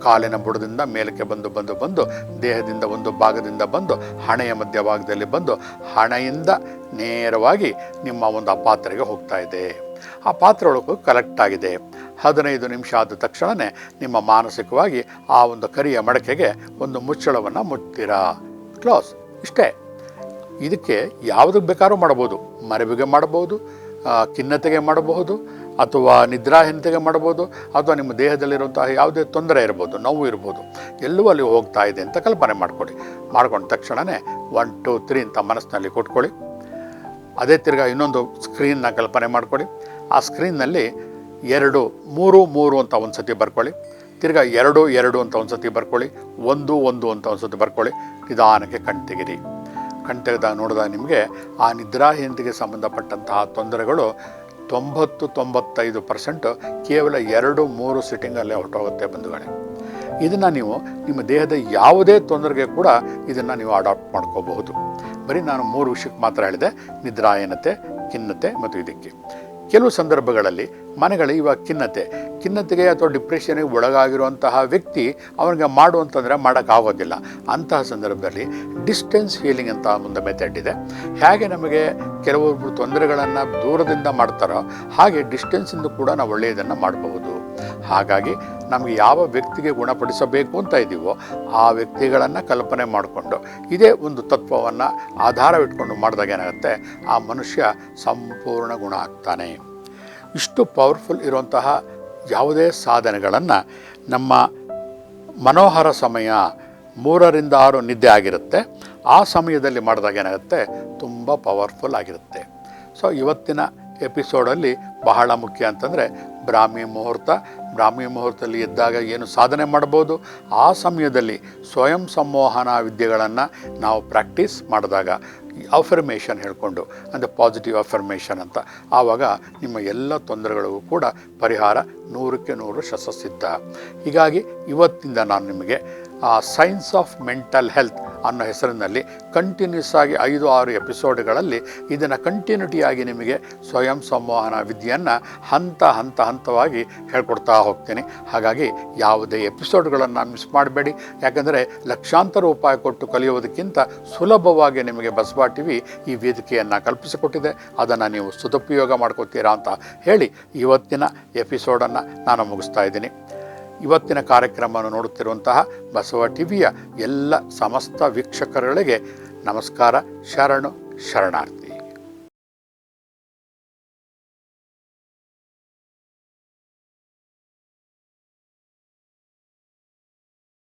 ಕಾಲಿನ ಬುಡದಿಂದ ಮೇಲಕ್ಕೆ ಬಂದು ಬಂದು ಬಂದು, ದೇಹದಿಂದ ಒಂದು ಭಾಗದಿಂದ ಬಂದು, ಹಣೆಯ ಮಧ್ಯಭಾಗದಲ್ಲಿ ಬಂದು, ಹಣೆಯಿಂದ ನೇರವಾಗಿ ನಿಮ್ಮ ಒಂದು ಆ ಪಾತ್ರೆಗೆ ಹೋಗ್ತಾ ಇದೆ. ಆ ಪಾತ್ರೆ ಒಳಗೂ ಕಲೆಕ್ಟ್ ಆಗಿದೆ. ಹದಿನೈದು ನಿಮಿಷ ಆದ ತಕ್ಷಣವೇ ನಿಮ್ಮ ಮಾನಸಿಕವಾಗಿ ಆ ಒಂದು ಕರಿಯ ಮಡಕೆಗೆ ಒಂದು ಮುಚ್ಚಳವನ್ನು ಮುಟ್ತೀರಾ? ಕ್ಲೋಸ್. ಇಷ್ಟೇ. ಇದಕ್ಕೆ ಯಾವುದಕ್ಕೆ ಬೇಕಾದ್ರೂ ಮಾಡ್ಬೋದು ಮರವಿಗೆ ಮಾಡಬಹುದು ಆ, ಖಿನ್ನತೆಗೆ ಮಾಡಬಹುದು ಅಥವಾ ನಿದ್ರಾಹೀನತೆಗೆ ಮಾಡ್ಬೋದು ಅಥವಾ ನಿಮ್ಮ ದೇಹದಲ್ಲಿರುವಂತಹ ಯಾವುದೇ ತೊಂದರೆ ಇರ್ಬೋದು ನೋವು ಇರ್ಬೋದು ಎಲ್ಲವೂ ಅಲ್ಲಿ ಹೋಗ್ತಾ ಇದೆ ಅಂತ ಕಲ್ಪನೆ ಮಾಡ್ಕೊಳ್ಳಿ. ಮಾಡ್ಕೊಂಡ ತಕ್ಷಣವೇ ಒನ್ ಟು ತ್ರೀ ಅಂತ ಮನಸ್ಸಿನಲ್ಲಿ ಕೊಟ್ಕೊಳ್ಳಿ ಅದೇ ತಿರ್ಗಾ ಇನ್ನೊಂದು ಸ್ಕ್ರೀನ್ನ ಕಲ್ಪನೆ ಮಾಡ್ಕೊಳ್ಳಿ. ಆ ಸ್ಕ್ರೀನ್ನಲ್ಲಿ ಎರಡು, ಮೂರು ಮೂರು ಅಂತ ಒಂದು ಸತಿ ಬರ್ಕೊಳ್ಳಿ. ತಿರ್ಗಾ ಎರಡು ಎರಡು ಅಂತ ಒಂದು ಸತಿ ಬರ್ಕೊಳ್ಳಿ. ಒಂದು ಒಂದು ಅಂತ ಒಂದು ಸತಿ ಬರ್ಕೊಳ್ಳಿ. ನಿಧಾನಕ್ಕೆ ಕಣ್ತೆಗಿರಿ ಕಣ್ತೆಗೆದಾಗ ನೋಡಿದಾಗ ನಿಮಗೆ ಆ ನಿದ್ರಾಹೀನತೆಗೆ ಸಂಬಂಧಪಟ್ಟಂತಹ ತೊಂದರೆಗಳು ತೊಂಬತ್ತು, ತೊಂಬತ್ತೈದು ಪರ್ಸೆಂಟ್ ಕೇವಲ ಎರಡು, ಮೂರು ಸಿಟ್ಟಿಂಗಲ್ಲೇ ಹೊರಟೋಗುತ್ತೆ ಬಂಧುಗಳೇ. ಇದನ್ನು ನೀವು ನಿಮ್ಮ ದೇಹದ ಯಾವುದೇ ತೊಂದರೆಗೆ ಕೂಡ ಇದನ್ನು ನೀವು ಅಡಾಪ್ಟ್ ಮಾಡ್ಕೋಬಹುದು. ಬರೀ ನಾನು ಮೂರು ವಿಷಯಕ್ಕೆ ಮಾತ್ರ ಹೇಳಿದೆ. ನಿದ್ರಾಹೀನತೆ ಖಿನ್ನತೆ ಮತ್ತು ಇದಕ್ಕೆ. ಕೆಲವು ಸಂದರ್ಭಗಳಲ್ಲಿ ಮನೆಗಳ ಇವಾಗ ಖಿನ್ನತೆ. ಖಿನ್ನತೆಗೆ ಅಥವಾ ಡಿಪ್ರೆಷನ್ಗೆ ಒಳಗಾಗಿರುವಂತಹ ವ್ಯಕ್ತಿ ಅವನಿಗೆ ಮಾಡು ಅಂತಂದರೆ ಮಾಡೋಕ್ಕಾಗೋದಿಲ್ಲ ಅಂತಹ ಸಂದರ್ಭದಲ್ಲಿ ಡಿಸ್ಟೆನ್ಸ್ ಫೀಲಿಂಗ್ ಅಂತ ಒಂದು ಮೆಥಡ್ ಇದೆ. ಹೇಗೆ ನಮಗೆ ಕೆಲವೊಬ್ಬರು ತೊಂದರೆಗಳನ್ನು ದೂರದಿಂದ ಮಾಡ್ತಾರೋ ಹಾಗೆ ಡಿಸ್ಟೆನ್ಸಿಂದ ಕೂಡ ನಾವು ಒಳ್ಳೆಯದನ್ನು ಮಾಡಬಹುದು. ಹಾಗಾಗಿ ನಮಗೆ ಯಾವ ವ್ಯಕ್ತಿಗೆ ಗುಣಪಡಿಸಬೇಕು ಅಂತ ಇದ್ದೀವೋ ಆ ವ್ಯಕ್ತಿಗಳನ್ನು ಕಲ್ಪನೆ ಮಾಡಿಕೊಂಡು ಇದೇ ಒಂದು ತತ್ವವನ್ನು ಆಧಾರವಿಟ್ಕೊಂಡು ಮಾಡಿದಾಗ ಏನಾಗುತ್ತೆ? ಆ ಮನುಷ್ಯ ಸಂಪೂರ್ಣ ಗುಣ ಆಗ್ತಾನೆ. ಇಷ್ಟು ಪವರ್ಫುಲ್ ಇರುವಂತಹ ಯಾವುದೇ ಸಾಧನೆಗಳನ್ನು ನಮ್ಮ ಮನೋಹರ ಸಮಯ ಮೂರರಿಂದ ಆರು ನಿದ್ದೆ ಆಗಿರುತ್ತೆ. ಆ ಸಮಯದಲ್ಲಿ ಮಾಡಿದಾಗ ಏನಾಗುತ್ತೆ? ತುಂಬ ಪವರ್ಫುಲ್ ಆಗಿರುತ್ತೆ. ಸೊ ಇವತ್ತಿನ ಎಪಿಸೋಡಲ್ಲಿ ಬಹಳ ಮುಖ್ಯ ಅಂತಂದರೆ ಬ್ರಾಹ್ಮಿ ಮುಹೂರ್ತ. ಬ್ರಾಹ್ಮಿ ಮುಹೂರ್ತದಲ್ಲಿ ಇದ್ದಾಗ ಏನು ಸಾಧನೆ ಮಾಡ್ಬೋದು ಆ ಸಮಯದಲ್ಲಿ ಸ್ವಯಂ ಸಂಮೋಹನ ವಿದ್ಯೆಗಳನ್ನು ನಾವು ಪ್ರಾಕ್ಟೀಸ್ ಮಾಡಿದಾಗ ಅಫರ್ಮೇಷನ್ ಹೇಳಿಕೊಂಡು, ಅಂದರೆ ಪಾಸಿಟಿವ್ ಅಫರ್ಮೇಷನ್ ಅಂತ. ಆವಾಗ ನಿಮ್ಮ ಎಲ್ಲ ತೊಂದರೆಗಳಿಗೂ ಕೂಡ ಪರಿಹಾರ ನೂರಕ್ಕೆ ನೂರು ಶಸ್ಸಿದ್ಧ ಹೀಗಾಗಿ ಇವತ್ತಿಂದ ನಾನು ನಿಮಗೆ ಸೈನ್ಸ್ ಆಫ್ ಮೆಂಟಲ್ ಹೆಲ್ತ್ ಅನ್ನೋ ಹೆಸರಿನಲ್ಲಿ ಕಂಟಿನ್ಯೂಸ್ ಆಗಿ ಐದು, ಆರು ಎಪಿಸೋಡ್ಗಳಲ್ಲಿ ಇದನ್ನು ಕಂಟಿನ್ಯೂಟಿಯಾಗಿ ನಿಮಗೆ ಸ್ವಯಂ ಸಂವಹನ ವಿದ್ಯೆಯನ್ನು ಹಂತ ಹಂತ, ಹಂತವಾಗಿ ಹೇಳ್ಕೊಡ್ತಾ ಹೋಗ್ತೀನಿ. ಹಾಗಾಗಿ ಯಾವುದೇ ಎಪಿಸೋಡ್ಗಳನ್ನು ಮಿಸ್ ಮಾಡಬೇಡಿ. ಯಾಕಂದರೆ ಲಕ್ಷಾಂತರ ರೂಪಾಯಿ ಕೊಟ್ಟು ಕಲಿಯೋದಕ್ಕಿಂತ ಸುಲಭವಾಗಿ ನಿಮಗೆ ಬಸವಾ ಟಿ ವಿ ಈ ವೇದಿಕೆಯನ್ನು ಕಲ್ಪಿಸಿಕೊಟ್ಟಿದೆ. ಅದನ್ನು ನೀವು ಸದುಪಯೋಗ ಮಾಡ್ಕೋತೀರಾ ಅಂತ ಹೇಳಿ ಇವತ್ತಿನ ಎಪಿಸೋಡನ್ನು ನಾನು ಮುಗಿಸ್ತಾ ಇದ್ದೀನಿ. ಇವತ್ತಿನ ಕಾರ್ಯಕ್ರಮವನ್ನು ನೋಡುತ್ತಿರುವಂತಹ ಬಸವ ಟಿವಿಯ ಎಲ್ಲ ಸಮಸ್ತ ವೀಕ್ಷಕರುಗಳಿಗೆ ನಮಸ್ಕಾರ ಶರಣು ಶರಣಾರ್ಥಿ.